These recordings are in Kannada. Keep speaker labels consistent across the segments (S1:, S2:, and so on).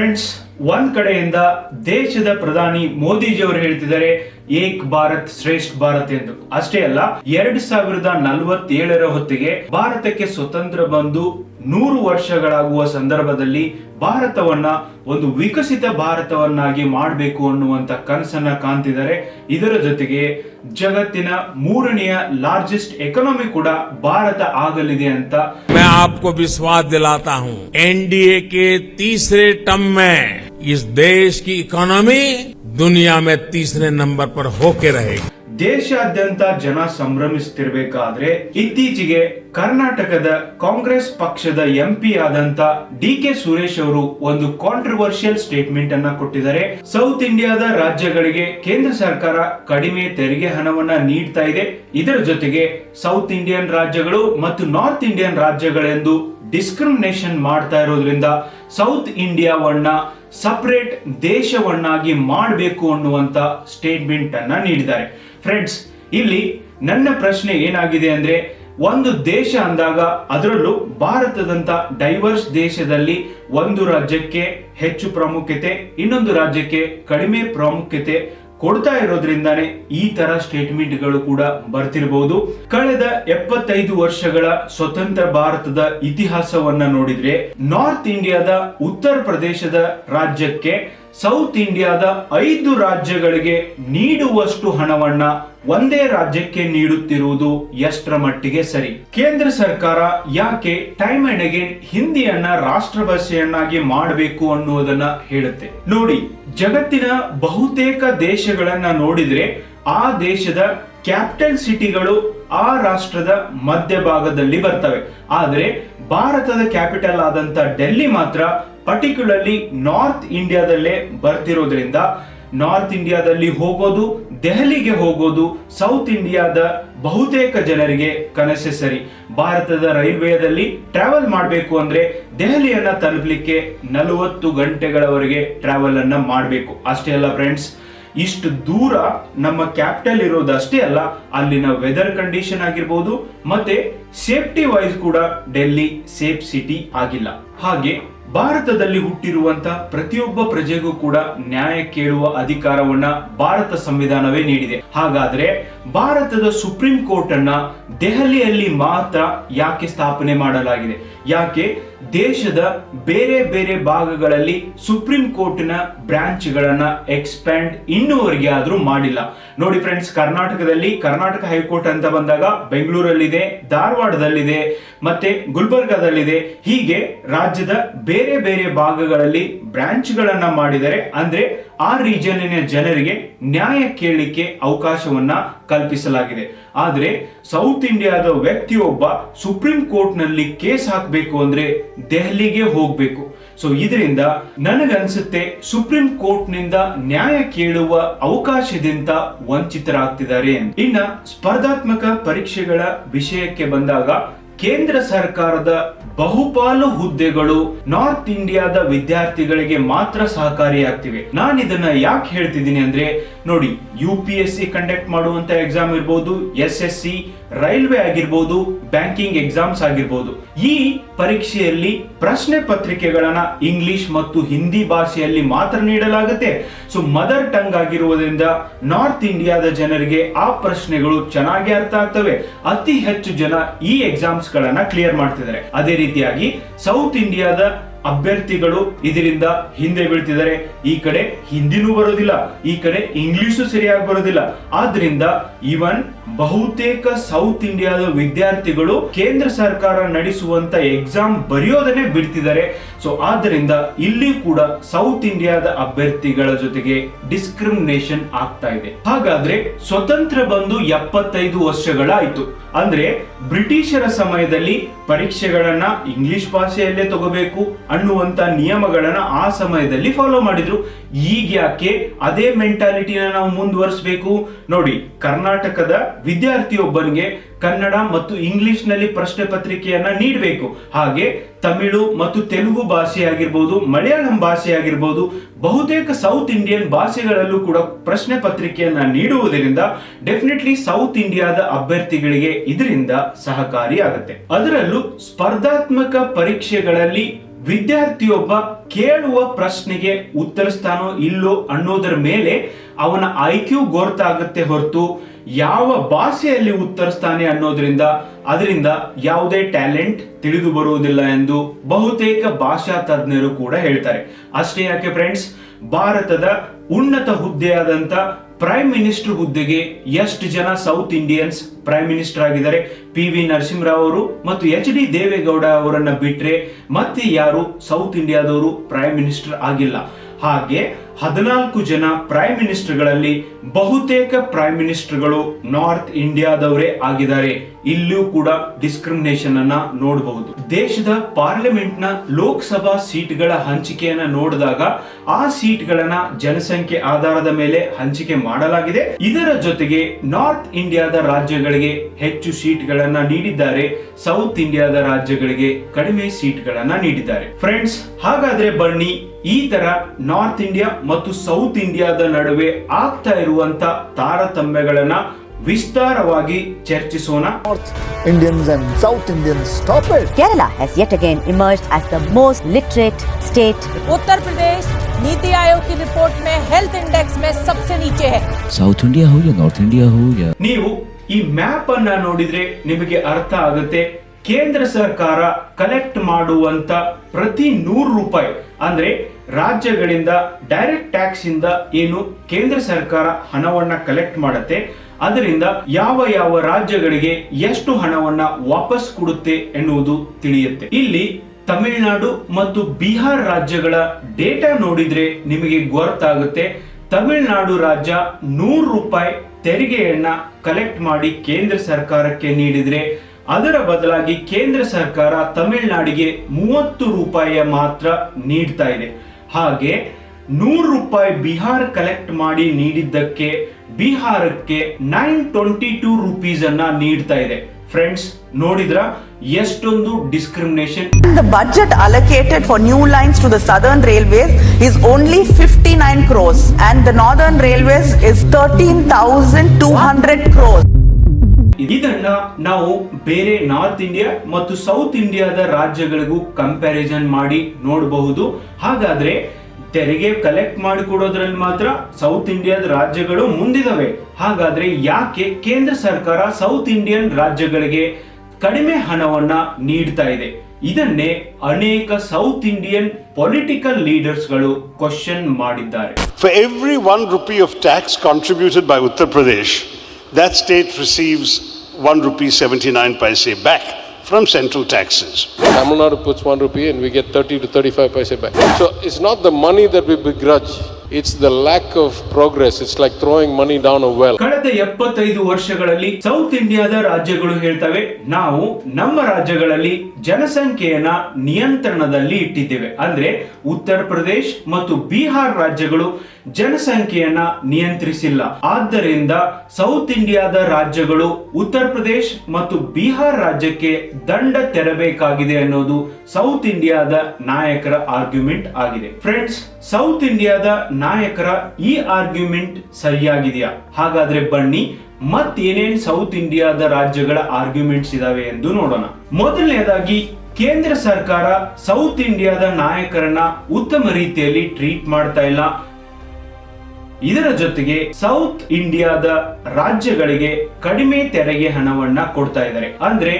S1: ಫ್ರೆಂಡ್ಸ್ ಒಂದ್ ಕಡೆಯಿಂದ ದೇಶದ ಪ್ರಧಾನಿ ಮೋದಿಜಿಯವರು ಹೇಳ್ತಿದ್ದಾರೆ ಏಕ್ ಭಾರತ್ ಶ್ರೇಷ್ಠ ಭಾರತ್ ಎಂದು ಅಷ್ಟೇ ಅಲ್ಲ ಎರಡ್ ಸಾವಿರದ ನಲವತ್ತೇಳರ ಹೊತ್ತಿಗೆ ಭಾರತಕ್ಕೆ ಸ್ವತಂತ್ರ ಬಂದು ನೂರು ವರ್ಷಗಳಾಗುವ ಸಂದರ್ಭದಲ್ಲಿ ಭಾರತವನ್ನ ಒಂದು ವಿಕಸಿತ ಭಾರತವನ್ನಾಗಿ ಮಾಡಬೇಕು ಅನ್ನುವಂತ ಕನಸನ್ನ ಕಾಣ್ತಿದ್ದಾರೆ ಇದರ ಜೊತೆಗೆ ಜಗತ್ತಿನ ಮೂರನೆಯ ಲಾರ್ಜೆಸ್ಟ್ ಎಕನಾಮಿ ಕೂಡ ಭಾರತ ಆಗಲಿದೆ ಅಂತ
S2: मैं आपको विश्वास दिलाता हूं एनडीए के तीसरे टर्म में इस देश की इकोनॉमी दुनिया में तीसरे नंबर पर होके रहेगी
S1: ದೇಶಾದ್ಯಂತ ಜನ ಸಂಭ್ರಮಿಸುತ್ತಿರಬೇಕಾದ್ರೆ ಇತ್ತೀಚೆಗೆ ಕರ್ನಾಟಕದ ಕಾಂಗ್ರೆಸ್ ಪಕ್ಷದ ಎಂಪಿ ಆದಂತ ಡಿ ಕೆ ಸುರೇಶ್ ಅವರು ಒಂದು ಕಾಂಟ್ರವರ್ಷಿಯಲ್ ಸ್ಟೇಟ್ಮೆಂಟ್ ಅನ್ನ ಕೊಟ್ಟಿದ್ದಾರೆ ಸೌತ್ ಇಂಡಿಯಾದ ರಾಜ್ಯಗಳಿಗೆ ಕೇಂದ್ರ ಸರ್ಕಾರ ಕಡಿಮೆ ತೆರಿಗೆ ಹಣವನ್ನ ನೀಡ್ತಾ ಇದೆ ಇದರ ಜೊತೆಗೆ ಸೌತ್ ಇಂಡಿಯನ್ ರಾಜ್ಯಗಳು ಮತ್ತು ನಾರ್ತ್ ಇಂಡಿಯನ್ ರಾಜ್ಯಗಳೆಂದು ಡಿಸ್ಕ್ರಿಮಿನೇಷನ್ ಮಾಡ್ತಾ ಇರೋದ್ರಿಂದ ಸೌತ್ ಇಂಡಿಯಾವನ್ನ ಸಪರೇಟ್ ದೇಶವನ್ನಾಗಿ ಮಾಡಬೇಕು ಅನ್ನುವಂತ ಸ್ಟೇಟ್ಮೆಂಟ್ ಅನ್ನ ನೀಡಿದ್ದಾರೆ. ಫ್ರೆಂಡ್ಸ್ ಇಲ್ಲಿ ನನ್ನ ಪ್ರಶ್ನೆ ಏನಾಗಿದೆ ಅಂದ್ರೆ, ಒಂದು ದೇಶ ಅಂದಾಗ ಅದರಲ್ಲೂ ಭಾರತದಂತ ಡೈವರ್ಸ್ ದೇಶದಲ್ಲಿ ಒಂದು ರಾಜ್ಯಕ್ಕೆ ಹೆಚ್ಚು ಪ್ರಾಮುಖ್ಯತೆ, ಇನ್ನೊಂದು ರಾಜ್ಯಕ್ಕೆ ಕಡಿಮೆ ಪ್ರಾಮುಖ್ಯತೆ ಕೊಡ್ತಾ ಇರೋದ್ರಿಂದಾನೇ ಈ ತರ ಸ್ಟೇಟ್ಮೆಂಟ್ಗಳು ಕೂಡ ಬರ್ತಿರಬಹುದು ಕಳೆದ ಎಪ್ಪತ್ತೈದು ವರ್ಷಗಳ ಸ್ವತಂತ್ರ ಭಾರತದ ಇತಿಹಾಸವನ್ನ ನೋಡಿದ್ರೆ ನಾರ್ತ್ ಇಂಡಿಯಾದ ಉತ್ತರ ಪ್ರದೇಶದ ರಾಜ್ಯಕ್ಕೆ ಸೌತ್ ಇಂಡಿಯಾದ ಐದು ರಾಜ್ಯಗಳಿಗೆ ನೀಡುವಷ್ಟು ಹಣವನ್ನ ಒಂದೇ ರಾಜ್ಯಕ್ಕೆ ನೀಡುತ್ತಿರುವುದು ಎಷ್ಟರ ಮಟ್ಟಿಗೆ ಸರಿ. ಕೇಂದ್ರ ಸರ್ಕಾರ ಯಾಕೆ ಟೈಮ್ ಅಂಡ್ ಅಗೇನ್ ಹಿಂದಿಯನ್ನ ರಾಷ್ಟ್ರ ಭಾಷೆಯನ್ನಾಗಿ ಮಾಡಬೇಕು ಅನ್ನುವುದನ್ನ ಹೇಳುತ್ತೆ. ನೋಡಿ ಜಗತ್ತಿನ ಬಹುತೇಕ ದೇಶಗಳನ್ನ ನೋಡಿದ್ರೆ ಆ ದೇಶದ ಕ್ಯಾಪಿಟಲ್ ಸಿಟಿಗಳು ಆ ರಾಷ್ಟ್ರದ ಮಧ್ಯಭಾಗದಲ್ಲಿ ಬರ್ತವೆ. ಆದರೆ ಭಾರತದ ಕ್ಯಾಪಿಟಲ್ ಆದಂತ ಡೆಲ್ಲಿ ಮಾತ್ರ ಪರ್ಟಿಕ್ಯುಲರ್ಲಿ ನಾರ್ತ್ ಇಂಡಿಯಾದಲ್ಲೇ ಬರ್ತಿರೋದ್ರಿಂದ ನಾರ್ತ್ ಇಂಡಿಯಾದಲ್ಲಿ ಹೋಗೋದು, ದೆಹಲಿಗೆ ಹೋಗೋದು, ಸೌತ್ ಇಂಡಿಯಾದ ಬಹುತೇಕ ಜನರಿಗೆ ಕನಸೆ ಸರಿ. ಭಾರತದ ರೈಲ್ವೇದಲ್ಲಿ ಟ್ರಾವೆಲ್ ಮಾಡಬೇಕು ಅಂದ್ರೆ ದೆಹಲಿಯನ್ನ ತಲುಪಲಿಕ್ಕೆ ನಲವತ್ತು ಗಂಟೆಗಳವರೆಗೆ ಟ್ರಾವೆಲ್ ಅನ್ನ ಮಾಡಬೇಕು. ಅಷ್ಟೇ ಅಲ್ಲ ಫ್ರೆಂಡ್ಸ್ ಇಷ್ಟು ದೂರ ನಮ್ಮ ಕ್ಯಾಪಿಟಲ್ ಇರೋದಷ್ಟೇ ಅಲ್ಲ, ಅಲ್ಲಿನ ವೆದರ್ ಕಂಡೀಷನ್ ಆಗಿರ್ಬೋದು, ಮತ್ತೆ ಸೇಫ್ಟಿ ವೈಸ್ ಕೂಡ ಡೆಲ್ಲಿ ಸೇಫ್ ಸಿಟಿ ಆಗಿಲ್ಲ. ಹಾಗೆ ಭಾರತದಲ್ಲಿ ಹುಟ್ಟಿರುವಂತ ಪ್ರತಿಯೊಬ್ಬ ಪ್ರಜೆಗೂ ಕೂಡ ನ್ಯಾಯ ಕೇಳುವ ಅಧಿಕಾರವನ್ನ ಭಾರತ ಸಂವಿಧಾನವೇ ನೀಡಿದೆ. ಹಾಗಾದ್ರೆ ಭಾರತದ ಸುಪ್ರೀಂ ಕೋರ್ಟ್ ಅನ್ನ ದೆಹಲಿಯಲ್ಲಿ ಮಾತ್ರ ಯಾಕೆ ಸ್ಥಾಪನೆ ಮಾಡಲಾಗಿದೆ? ಯಾಕೆ ದೇಶದ ಬೇರೆ ಬೇರೆ ಭಾಗಗಳಲ್ಲಿ ಸುಪ್ರೀಂ ಕೋರ್ಟ್ನ ಬ್ರಾಂಚ್ ಗಳನ್ನ ಎಕ್ಸ್ಪ್ಯಾಂಡ್ ಇನ್ನೂವರೆಗೆ ಆದರೂ ಮಾಡಿಲ್ಲ. ನೋಡಿ ಫ್ರೆಂಡ್ಸ್, ಕರ್ನಾಟಕದಲ್ಲಿ ಕರ್ನಾಟಕ ಹೈಕೋರ್ಟ್ ಅಂತ ಬಂದಾಗ ಬೆಂಗಳೂರಲ್ಲಿದೆ, ಧಾರವಾಡದಲ್ಲಿದೆ, ಮತ್ತೆ ಗುಲ್ಬರ್ಗಾದಲ್ಲಿದೆ. ಹೀಗೆ ರಾಜ್ಯದ ಬೇರೆ ಬೇರೆ ಭಾಗಗಳಲ್ಲಿ ಬ್ರಾಂಚ್ ಗಳನ್ನ ಮಾಡಿದರೆ, ಅಂದ್ರೆ ಆ ರೀಜನ್ನಿನ ಜನರಿಗೆ ನ್ಯಾಯ ಕೇಳಲಿಕ್ಕೆ ಅವಕಾಶವನ್ನ ಕಲ್ಪಿಸಲಾಗಿದೆ ಆದರೆ ಸೌತ್ ಇಂಡಿಯಾದ ವ್ಯಕ್ತಿಯೊಬ್ಬ ಸುಪ್ರೀಂ ಕೋರ್ಟ್ನಲ್ಲಿ ಕೇಸ್ ಹಾಕಬೇಕು ಅಂದ್ರೆ ದೆಹಲಿಗೆ ಹೋಗಬೇಕು ಸೊ, ಇದರಿಂದ ನನಗನ್ಸುತ್ತೆ ಸುಪ್ರೀಂ ಕೋರ್ಟ್ನಿಂದ ನ್ಯಾಯ ಕೇಳುವ ಅವಕಾಶದಿಂದ ವಂಚಿತರಾಗ್ತಿದ್ದಾರೆ. ಇನ್ನ ಸ್ಪರ್ಧಾತ್ಮಕ ಪರೀಕ್ಷೆಗಳ ವಿಷಯಕ್ಕೆ ಬಂದಾಗ ಕೇಂದ್ರ ಸರ್ಕಾರದ ಬಹುಪಾಲು ಹುದ್ದೆಗಳು ನಾರ್ತ್ ಇಂಡಿಯಾದ ವಿದ್ಯಾರ್ಥಿಗಳಿಗೆ ಮಾತ್ರ ಸಹಕಾರಿಯಾಗ್ತಿವೆ. ನಾನು ಯಾಕೆ ಹೇಳ್ತಿದ್ದೀನಿ ಅಂದ್ರೆ ನೋಡಿ U P S C conduct ಮಾಡುವಂತ ಎಕ್ಸಾಮ್ ಇರ್ಬೋದು ಎಸ್ ಎಸ್ ಸಿ ರೈಲ್ವೆ ಆಗಿರ್ಬೋದು ಬ್ಯಾಂಕಿಂಗ್ ಎಕ್ಸಾಮ್ಸ್ ಆಗಿರ್ಬೋದು. ಈ ಪರೀಕ್ಷೆಯಲ್ಲಿ ಪ್ರಶ್ನೆ ಪತ್ರಿಕೆಗಳನ್ನ ಇಂಗ್ಲಿಷ್ ಮತ್ತು ಹಿಂದಿ ಭಾಷೆಯಲ್ಲಿ ಮಾತ್ರ ನೀಡಲಾಗುತ್ತೆ. ಸೊ ಮದರ್ ಟಂಗ್ ಆಗಿರುವುದರಿಂದ ನಾರ್ತ್ ಇಂಡಿಯಾದ ಜನರಿಗೆ ಆ ಪ್ರಶ್ನೆಗಳು ಚೆನ್ನಾಗಿ ಅರ್ಥ ಆಗ್ತವೆ. ಅತಿ ಹೆಚ್ಚು ಜನ ಈ ಎಕ್ಸಾಮ್ಸ್ ಗಳನ್ನ ಕ್ಲಿಯರ್ ಮಾಡ್ತಿದ್ದಾರೆ. ಅದೇ ರೀತಿಯಾಗಿ ಸೌತ್ ಇಂಡಿಯಾದ ಅಭ್ಯರ್ಥಿಗಳು ಇದರಿಂದ ಹಿಂದೆ ಬೀಳ್ತಿದ್ದಾರೆ. ಈ ಕಡೆ ಹಿಂದಿನೂ ಬರೋದಿಲ್ಲ, ಈ ಕಡೆ ಇಂಗ್ಲಿಷು ಸರಿಯಾಗಿ ಬರೋದಿಲ್ಲ. ಆದ್ರಿಂದ ಇವನ್ ಬಹುತೇಕ ಸೌತ್ ಇಂಡಿಯಾದ ವಿದ್ಯಾರ್ಥಿಗಳು ಕೇಂದ್ರ ಸರ್ಕಾರ ನಡೆಸುವಂತ ಎಕ್ಸಾಮ್ ಬರೆಯೋದನ್ನೇ ಬಿಡ್ತಿದ್ದಾರೆ. ಸೊ ಆದ್ದರಿಂದ ಇಲ್ಲಿ ಕೂಡ ಸೌತ್ ಇಂಡಿಯಾದ ಅಭ್ಯರ್ಥಿಗಳ ಜೊತೆಗೆ ಡಿಸ್ಕ್ರಿಮಿನೇಷನ್ ಆಗ್ತಾ ಇದೆ. ಹಾಗಾದ್ರೆ ಸ್ವತಂತ್ರ ಬಂದು ಎಪ್ಪತ್ತೈದು ವರ್ಷಗಳಾಯ್ತು. ಅಂದ್ರೆ ಬ್ರಿಟಿಷರ ಸಮಯದಲ್ಲಿ ಪರೀಕ್ಷೆಗಳನ್ನ ಇಂಗ್ಲಿಷ್ ಭಾಷೆಯಲ್ಲೇ ತಗೋಬೇಕು ಅನ್ನುವಂತ ನಿಯಮಗಳನ್ನ ಆ ಸಮಯದಲ್ಲಿ ಫಾಲೋ ಮಾಡಿದ್ರು. ಈಗ ಯಾಕೆ? ಅದೇ ಮೆಂಟಾಲಿಟಿನ ನಾವು ಮುಂದುವರಿಸಬೇಕು. ನೋಡಿ, ಕರ್ನಾಟಕದ ವಿದ್ಯಾರ್ಥಿಯೊಬ್ಬನಿಗೆ ಕನ್ನಡ ಮತ್ತು ಇಂಗ್ಲಿಷ್ನಲ್ಲಿ ಪ್ರಶ್ನೆ ಪತ್ರಿಕೆಯನ್ನ ನೀಡಬೇಕು. ಹಾಗೆ ತಮಿಳು ಮತ್ತು ತೆಲುಗು ಭಾಷೆ ಆಗಿರ್ಬೋದು, ಮಲಯಾಳಂ ಭಾಷೆ ಆಗಿರ್ಬೋದು, ಬಹುತೇಕ ಸೌತ್ ಇಂಡಿಯನ್ ಭಾಷೆಗಳಲ್ಲೂ ಕೂಡ ಪ್ರಶ್ನೆ ಪತ್ರಿಕೆಯನ್ನ ನೀಡುವುದರಿಂದ ಡೆಫಿನೆಟ್ಲಿ ಸೌತ್ ಇಂಡಿಯಾದ ಅಭ್ಯರ್ಥಿಗಳಿಗೆ ಇದರಿಂದ ಸಹಕಾರಿಯಾಗುತ್ತೆ. ಅದರಲ್ಲೂ ಸ್ಪರ್ಧಾತ್ಮಕ ಪರೀಕ್ಷೆಗಳಲ್ಲಿ ವಿದ್ಯಾರ್ಥಿಯೊಬ್ಬ ಕೇಳುವ ಪ್ರಶ್ನೆಗೆ ಉತ್ತರಿಸ್ತಾನೋ ಇಲ್ಲೋ ಅನ್ನೋದರ ಮೇಲೆ ಅವನ ಐ ಕ್ಯೂ ಗೊತ್ತಾಗುತ್ತೆ ಹೊರತು ಯಾವ ಭಾಷೆಯಲ್ಲಿ ಉತ್ತರಿಸ್ತಾನೆ ಅನ್ನೋದ್ರಿಂದ ಅದರಿಂದ ಯಾವುದೇ ಟ್ಯಾಲೆಂಟ್ ತಿಳಿದು ಬರುವುದಿಲ್ಲ ಎಂದು ಬಹುತೇಕ ಭಾಷಾ ತಜ್ಞರು ಕೂಡ ಹೇಳ್ತಾರೆ. ಅಷ್ಟೇ ಯಾಕೆ ಫ್ರೆಂಡ್ಸ್ ಭಾರತದ ಉನ್ನತ ಹುದ್ದೆಯಾದಂತ ಪ್ರೈಮ್ ಮಿನಿಸ್ಟರ್ ಹುದ್ದೆಗೆ ಎಷ್ಟು ಜನ ಸೌತ್ ಇಂಡಿಯನ್ಸ್ ಪ್ರೈಮ್ ಮಿನಿಸ್ಟರ್ ಆಗಿದ್ದಾರೆ? ಪಿ ವಿ ನರಸಿಂಹರಾವ್ ಅವರು ಮತ್ತು ಎಚ್ ಡಿ ದೇವೇಗೌಡ ಅವರನ್ನ ಬಿಟ್ರೆ ಮತ್ತೆ ಯಾರು ಸೌತ್ ಇಂಡಿಯಾದವರು ಪ್ರೈಮ್ ಮಿನಿಸ್ಟರ್ ಆಗಿಲ್ಲ. ಹಾಗೆ ಹದಿನಾಲ್ಕು ಜನ ಪ್ರೈಮ್ ಮಿನಿಸ್ಟರ್ಗಳಲ್ಲಿ ಬಹುತೇಕ ಪ್ರೈಮ್ ಮಿನಿಸ್ಟರ್ಗಳು ನಾರ್ತ್ ಇಂಡಿಯಾದವರೇ ಆಗಿದ್ದಾರೆ. ಇಲ್ಲಿಯೂ ಕೂಡ ಡಿಸ್ಕ್ರಿಮಿನೇಷನ್ ಅನ್ನ ನೋಡಬಹುದು. ದೇಶದ ಪಾರ್ಲಿಮೆಂಟ್ನ ಲೋಕಸಭಾ ಸೀಟ್ಗಳ ಹಂಚಿಕೆಯನ್ನ ನೋಡಿದಾಗ ಆ ಸೀಟ್ಗಳನ್ನ ಜನಸಂಖ್ಯೆ ಆಧಾರದ ಮೇಲೆ ಹಂಚಿಕೆ ಮಾಡಲಾಗಿದೆ. ಇದರ ಜೊತೆಗೆ ನಾರ್ತ್ ಇಂಡಿಯಾದ ರಾಜ್ಯಗಳಿಗೆ ಹೆಚ್ಚು ಸೀಟ್ಗಳನ್ನ ನೀಡಿದ್ದಾರೆ. ಸೌತ್ ಇಂಡಿಯಾದ ರಾಜ್ಯಗಳಿಗೆ ಕಡಿಮೆ ಸೀಟ್ಗಳನ್ನ ನೀಡಿದ್ದಾರೆ. ಫ್ರೆಂಡ್ಸ್ ಹಾಗಾದ್ರೆ ಬನ್ನಿ ಈ ತರ ನಾರ್ತ್ ಇಂಡಿಯಾ ಮತ್ತು ಸೌತ್ ಇಂಡಿಯಾದ ನಡುವೆ ಆಗ್ತಾ ಇರುವಂತ ತಾರತಮ್ಯಗಳನ್ನ ವಿಸ್ತಾರವಾಗಿ ಚರ್ಚಿಸೋಣ
S3: Indians and South Indians. Stop it.
S4: Kerala has yet again emerged as the most literate state.
S5: Uttar Pradesh NITI Aayog की रिपोर्ट में हेल्थ इंडेक्स में सबसे नीचे है
S6: साउथ इंडिया हो या नॉर्थ इंडिया हो या
S1: ನೀವು ಈ ಮ್ಯಾಪ್ ಅನ್ನ ನೋಡಿದ್ರೆ ನಿಮಗೆ ಅರ್ಥ ಆಗುತ್ತೆ ಕೇಂದ್ರ ಸರ್ಕಾರ ಕಲೆಕ್ಟ್ ಮಾಡುವಂತ ಪ್ರತಿ ನೂರು ರೂಪಾಯಿ ಅಂದ್ರೆ ರಾಜ್ಯಗಳಿಂದ ಡೈರೆಕ್ಟ್ ಟ್ಯಾಕ್ಸ್ ಇಂದ ಏನು ಕೇಂದ್ರ ಸರ್ಕಾರ ಹಣವನ್ನ ಕಲೆಕ್ಟ್ ಮಾಡುತ್ತೆ, ಅದರಿಂದ ಯಾವ ಯಾವ ರಾಜ್ಯಗಳಿಗೆ ಎಷ್ಟು ಹಣವನ್ನ ವಾಪಸ್ ಕೊಡುತ್ತೆ ಎನ್ನುವುದು ತಿಳಿಯುತ್ತೆ. ಇಲ್ಲಿ ತಮಿಳುನಾಡು ಮತ್ತು ಬಿಹಾರ್ ರಾಜ್ಯಗಳ ಡೇಟಾ ನೋಡಿದ್ರೆ ನಿಮಗೆ ಗೊತ್ತಾಗುತ್ತೆ, ತಮಿಳುನಾಡು ರಾಜ್ಯ ನೂರು ರೂಪಾಯಿ ತೆರಿಗೆಯನ್ನ ಕಲೆಕ್ಟ್ ಮಾಡಿ ಕೇಂದ್ರ ಸರ್ಕಾರಕ್ಕೆ ನೀಡಿದ್ರೆ ಅದರ ಬದಲಾಗಿ ಕೇಂದ್ರ ಸರ್ಕಾರ ತಮಿಳುನಾಡಿಗೆ ಮೂವತ್ತು ರೂಪಾಯಿಯ ಮಾತ್ರ ನೀಡ್ತಾ ಇದೆ. ಹಾಗೆ ನೂರು ರೂಪಾಯಿ ಬಿಹಾರ್ ಕಲೆಕ್ಟ್ ಮಾಡಿ ನೀಡಿದ್ದಕ್ಕೆ ಬಿಹಾರಕ್ಕೆ ನೈನ್ ಟ್ವೆಂಟಿ ಟೂ ರುಪೀಸ್ ಅನ್ನ ನೀಡ್ತಾ ಇದೆ. ಫ್ರೆಂಡ್ಸ್ ನೋಡಿದ್ರ? ಎಷ್ಟೊಂದು discrimination
S7: The budget allocated for new lines to the southern railways is only 59 crores and the northern railways is 13,200 crores.
S1: ಇದನ್ನ ನಾವು ಬೇರೆ ನಾರ್ತ್ ಇಂಡಿಯಾ ಮತ್ತು ಸೌತ್ ಇಂಡಿಯಾದ ರಾಜ್ಯಗಳಿಗೂ ಕಂಪ್ಯಾರಿಸನ್ ಮಾಡಿ ನೋಡಬಹುದು. ಹಾಗಾದ್ರೆ ತೆರಿಗೆ ಕಲೆಕ್ಟ್ ಮಾಡಿಕೊಡೋದ್ರಲ್ಲಿ ಮಾತ್ರ ಸೌತ್ ಇಂಡಿಯಾದ ರಾಜ್ಯಗಳು ಮುಂದಿದವೆ. ಹಾಗಾದ್ರೆ ಯಾಕೆ ಕೇಂದ್ರ ಸರ್ಕಾರ ಸೌತ್ ಇಂಡಿಯನ್ ರಾಜ್ಯಗಳಿಗೆ ಕಡಿಮೆ ಹಣವನ್ನ ನೀಡ್ತಾ ಇದೆ? ಇದನ್ನೇ ಅನೇಕ ಸೌತ್ ಇಂಡಿಯನ್ ಪೊಲಿಟಿಕಲ್ ಲೀಡರ್ಸ್ಗಳು ಕ್ವಶನ್ ಮಾಡಿದ್ದಾರೆ.
S8: For every one rupee of tax contributed by Uttar Pradesh, that state receives one rupee 79 paise back from central taxes.
S9: Tamil Nadu puts one rupee and we get 30 to 35 paise back. So it's not the money that we begrudge, it's the lack of progress. It's like throwing money down a well.
S1: ಕಳೆದ ಎಪ್ಪತ್ತೈದು ವರ್ಷಗಳಲ್ಲಿ ಸೌತ್ ಇಂಡಿಯಾದ ರಾಜ್ಯಗಳು ಹೇಳ್ತವೆ ನಾವು ನಮ್ಮ ರಾಜ್ಯಗಳಲ್ಲಿ ಜನಸಂಖ್ಯೆಯನ್ನ ನಿಯಂತ್ರಣದಲ್ಲಿ ಇಟ್ಟಿದ್ದೇವೆ ಅಂದ್ರೆ ಉತ್ತರ ಪ್ರದೇಶ್ ಮತ್ತು ಬಿಹಾರ್ ರಾಜ್ಯಗಳು ಜನಸಂಖ್ಯೆಯನ್ನ ನಿಯಂತ್ರಿಸಿಲ್ಲ. ಆದ್ದರಿಂದ ಸೌತ್ ಇಂಡಿಯಾದ ರಾಜ್ಯಗಳು ಉತ್ತರ ಪ್ರದೇಶ್ ಮತ್ತು ಬಿಹಾರ್ ರಾಜ್ಯಕ್ಕೆ ದಂಡ ತೆರಬೇಕಾಗಿದೆ ಅನ್ನೋದು ಸೌತ್ ಇಂಡಿಯಾದ ನಾಯಕರ ಆರ್ಗ್ಯುಮೆಂಟ್ ಆಗಿದೆ. ಫ್ರೆಂಡ್ಸ್, ಸೌತ್ ಇಂಡಿಯಾದ ನಾಯಕರ ಈ ಆರ್ಗ್ಯುಮೆಂಟ್ ಸರಿಯಾಗಿದೆಯಾ? ಹಾಗಾದ್ರೆ ಬನ್ನಿ, ಮತ್ತೇನೇನ್ ಸೌತ್ ಇಂಡಿಯಾದ ರಾಜ್ಯಗಳ ಆರ್ಗ್ಯುಮೆಂಟ್ಸ್ ಇದಾವೆ ಎಂದು ನೋಡೋಣ. ಮೊದಲನೇದಾಗಿ, ಕೇಂದ್ರ ಸರ್ಕಾರ ಸೌತ್ ಇಂಡಿಯಾದ ನಾಯಕರನ್ನ ಉತ್ತಮ ರೀತಿಯಲ್ಲಿ ಟ್ರೀಟ್ ಮಾಡ್ತಾ ಇಲ್ಲ. ಇದರ ಜೊತೆಗೆ ಸೌತ್ ಇಂಡಿಯಾದ ರಾಜ್ಯಗಳಿಗೆ ಕಡಿಮೆ ತೆರಿಗೆ ಹಣವನ್ನ ಕೊಡ್ತಾ ಇದ್ದಾರೆ. ಅಂದ್ರೆ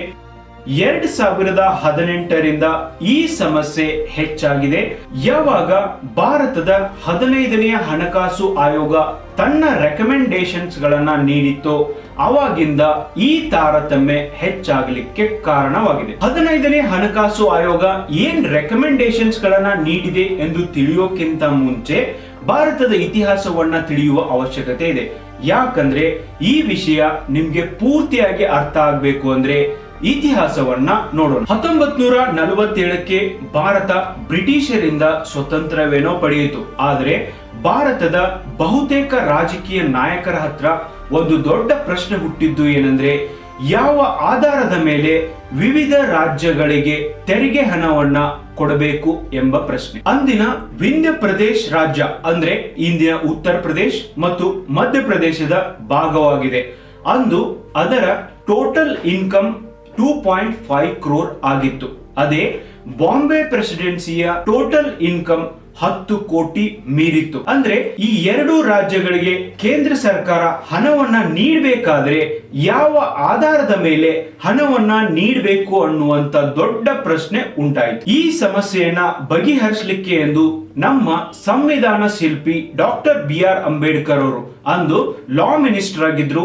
S1: ಎರಡ್ ಸಾವಿರದ ಹದಿನೆಂಟರಿಂದ ಈ ಸಮಸ್ಯೆ ಹೆಚ್ಚಾಗಿದೆ. ಯಾವಾಗ ಭಾರತದ ಹದಿನೈದನೆಯ ಹಣಕಾಸು ಆಯೋಗ ತನ್ನ ರೆಕಮೆಂಡೇಶನ್ಸ್ ಗಳನ್ನ ನೀಡಿತ್ತೋ ಅವಾಗಿಂದ ಈ ತಾರತಮ್ಯ ಹೆಚ್ಚಾಗಲಿಕ್ಕೆ ಕಾರಣವಾಗಿದೆ. ಹದಿನೈದನೇ ಹಣಕಾಸು ಆಯೋಗ ಏನ್ ರೆಕಮೆಂಡೇಶನ್ಸ್ ಗಳನ್ನ ನೀಡಿದೆ ಎಂದು ತಿಳಿಯೋಕ್ಕಿಂತ ಮುಂಚೆ ಭಾರತದ ಇತಿಹಾಸವನ್ನ ತಿಳಿಯುವ ಅವಶ್ಯಕತೆ ಇದೆ. ಯಾಕಂದ್ರೆ ಈ ವಿಷಯ ನಿಮ್ಗೆ ಪೂರ್ತಿಯಾಗಿ ಅರ್ಥ ಆಗ್ಬೇಕು ಅಂದ್ರೆ ಇತಿಹಾಸವನ್ನ ನೋಡೋಣ. ಹತ್ತೊಂಬತ್ ನೂರ ನಲವತ್ತೇಳಕ್ಕೆ ಭಾರತ ಬ್ರಿಟಿಷರಿಂದ ಸ್ವತಂತ್ರವೇನೋ ಪಡೆಯಿತು. ಆದರೆ ಭಾರತದ ಬಹುತೇಕ ರಾಜಕೀಯ ನಾಯಕರ ಹತ್ರ ಒಂದು ದೊಡ್ಡ ಪ್ರಶ್ನೆ ಹುಟ್ಟಿದ್ದು ಏನಂದ್ರೆ, ಯಾವ ಆಧಾರದ ಮೇಲೆ ವಿವಿಧ ರಾಜ್ಯಗಳಿಗೆ ತೆರಿಗೆ ಹಣವನ್ನ ಕೊಡಬೇಕು ಎಂಬ ಪ್ರಶ್ನೆ. ಅಂದಿನ ವಿಂಧ್ಯ ಪ್ರದೇಶ್ ರಾಜ್ಯ ಅಂದ್ರೆ ಇಂದಿನ ಉತ್ತರ ಪ್ರದೇಶ್ ಮತ್ತು ಮಧ್ಯಪ್ರದೇಶದ ಭಾಗವಾಗಿದೆ. ಅಂದು ಅದರ total income two point five crore ಆಗಿತ್ತು. ಅದೇ ಬಾಂಬೆ ಪ್ರೆಸಿಡೆನ್ಸಿಯ ಟೋಟಲ್ ಇನ್ಕಮ್ ಹತ್ತು ಕೋಟಿ ಮೀರಿತ್ತು. ಅಂದ್ರೆ ಈ ಎರಡು ರಾಜ್ಯಗಳಿಗೆ ಕೇಂದ್ರ ಸರ್ಕಾರ ಹಣವನ್ನ ನೀಡಬೇಕಾದ್ರೆ ಯಾವ ಆಧಾರದ ಮೇಲೆ ಹಣವನ್ನ ನೀಡಬೇಕು ಅನ್ನುವಂತ ದೊಡ್ಡ ಪ್ರಶ್ನೆ ಉಂಟಾಯಿತು. ಈ ಸಮಸ್ಯೆಯನ್ನ ಬಗೆಹರಿಸಲಿಕ್ಕೆ ಎಂದು ನಮ್ಮ ಸಂವಿಧಾನ ಶಿಲ್ಪಿ ಡಾಕ್ಟರ್ ಬಿ ಆರ್ ಅಂಬೇಡ್ಕರ್ ಅವರು ಅಂದು ಲಾ ಮಿನಿಸ್ಟರ್ ಆಗಿದ್ರು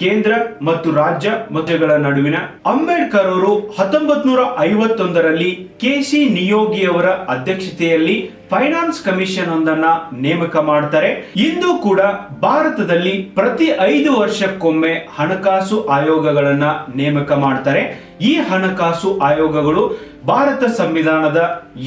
S1: ಕೇಂದ್ರ ಮತ್ತು ರಾಜ್ಯ ಮಧ್ಯಗಳ ನಡುವಿನ ಅಂಬೇಡ್ಕರ್ ಅವರು ಹತ್ತೊಂಬತ್ ನೂರ ಐವತ್ತೊಂದರಲ್ಲಿ ಕೆಸಿ ನಿಯೋಗಿಯವರ ಅಧ್ಯಕ್ಷತೆಯಲ್ಲಿ ಫೈನಾನ್ಸ್ ಕಮಿಷನ್ ಒಂದನ್ನ ನೇಮಕ ಮಾಡ್ತಾರೆ. ಇಂದು ಕೂಡ ಭಾರತದಲ್ಲಿ ಪ್ರತಿ ಐದು ವರ್ಷಕ್ಕೊಮ್ಮೆ ಹಣಕಾಸು ಆಯೋಗಗಳನ್ನ ನೇಮಕ ಮಾಡ್ತಾರೆ. ಈ ಹಣಕಾಸು ಆಯೋಗಗಳು ಭಾರತ ಸಂವಿಧಾನದ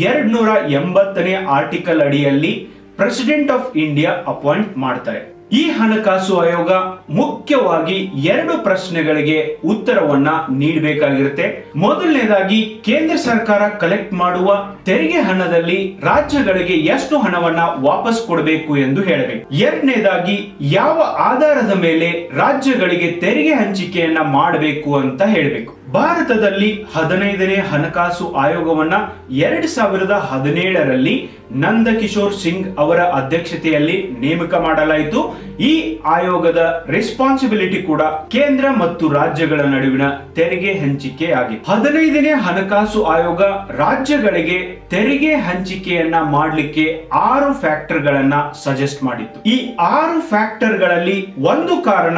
S1: ಎರಡ್ ನೂರ ಎಂಬತ್ತನೇ ಆರ್ಟಿಕಲ್ ಅಡಿಯಲ್ಲಿ ಪ್ರೆಸಿಡೆಂಟ್ ಆಫ್ ಇಂಡಿಯಾ ಅಪಾಯಿಂಟ್ ಮಾಡ್ತಾರೆ. ಈ ಹಣಕಾಸು ಆಯೋಗ ಮುಖ್ಯವಾಗಿ ಎರಡು ಪ್ರಶ್ನೆಗಳಿಗೆ ಉತ್ತರವನ್ನ ನೀಡಬೇಕಾಗಿರುತ್ತೆ. ಮೊದಲನೇದಾಗಿ, ಕೇಂದ್ರ ಸರ್ಕಾರ ಕಲೆಕ್ಟ್ ಮಾಡುವ ತೆರಿಗೆ ಹಣದಲ್ಲಿ ರಾಜ್ಯಗಳಿಗೆ ಎಷ್ಟು ಹಣವನ್ನ ವಾಪಸ್ ಕೊಡಬೇಕು ಎಂದು ಹೇಳಬೇಕು. ಎರಡನೇದಾಗಿ, ಯಾವ ಆಧಾರದ ಮೇಲೆ ರಾಜ್ಯಗಳಿಗೆ ತೆರಿಗೆ ಹಂಚಿಕೆಯನ್ನ ಮಾಡಬೇಕು ಅಂತ ಹೇಳಬೇಕು. ಭಾರತದಲ್ಲಿ ಹದಿನೈದನೇ ಹಣಕಾಸು ಆಯೋಗವನ್ನ ಎರಡ್ ಸಾವಿರದ ಹದಿನೇಳರಲ್ಲಿ ನಂದಕಿಶೋರ್ ಸಿಂಗ್ ಅವರ ಅಧ್ಯಕ್ಷತೆಯಲ್ಲಿ ನೇಮಕ ಮಾಡಲಾಯಿತು. ಈ ಆಯೋಗದ ರೆಸ್ಪಾನ್ಸಿಬಿಲಿಟಿ ಕೂಡ ಕೇಂದ್ರ ಮತ್ತು ರಾಜ್ಯಗಳ ನಡುವಿನ ತೆರಿಗೆ ಹಂಚಿಕೆ ಆಗಿದೆ ಹದಿನೈದನೇ ಹಣಕಾಸು ಆಯೋಗ ರಾಜ್ಯಗಳಿಗೆ ತೆರಿಗೆ ಹಂಚಿಕೆಯನ್ನ ಮಾಡಲಿಕ್ಕೆ ಆರು ಫ್ಯಾಕ್ಟರ್ ಗಳನ್ನ ಸಜೆಸ್ಟ್ ಮಾಡಿತ್ತು. ಈ ಆರು ಫ್ಯಾಕ್ಟರ್ಗಳಲ್ಲಿ ಒಂದು ಕಾರಣ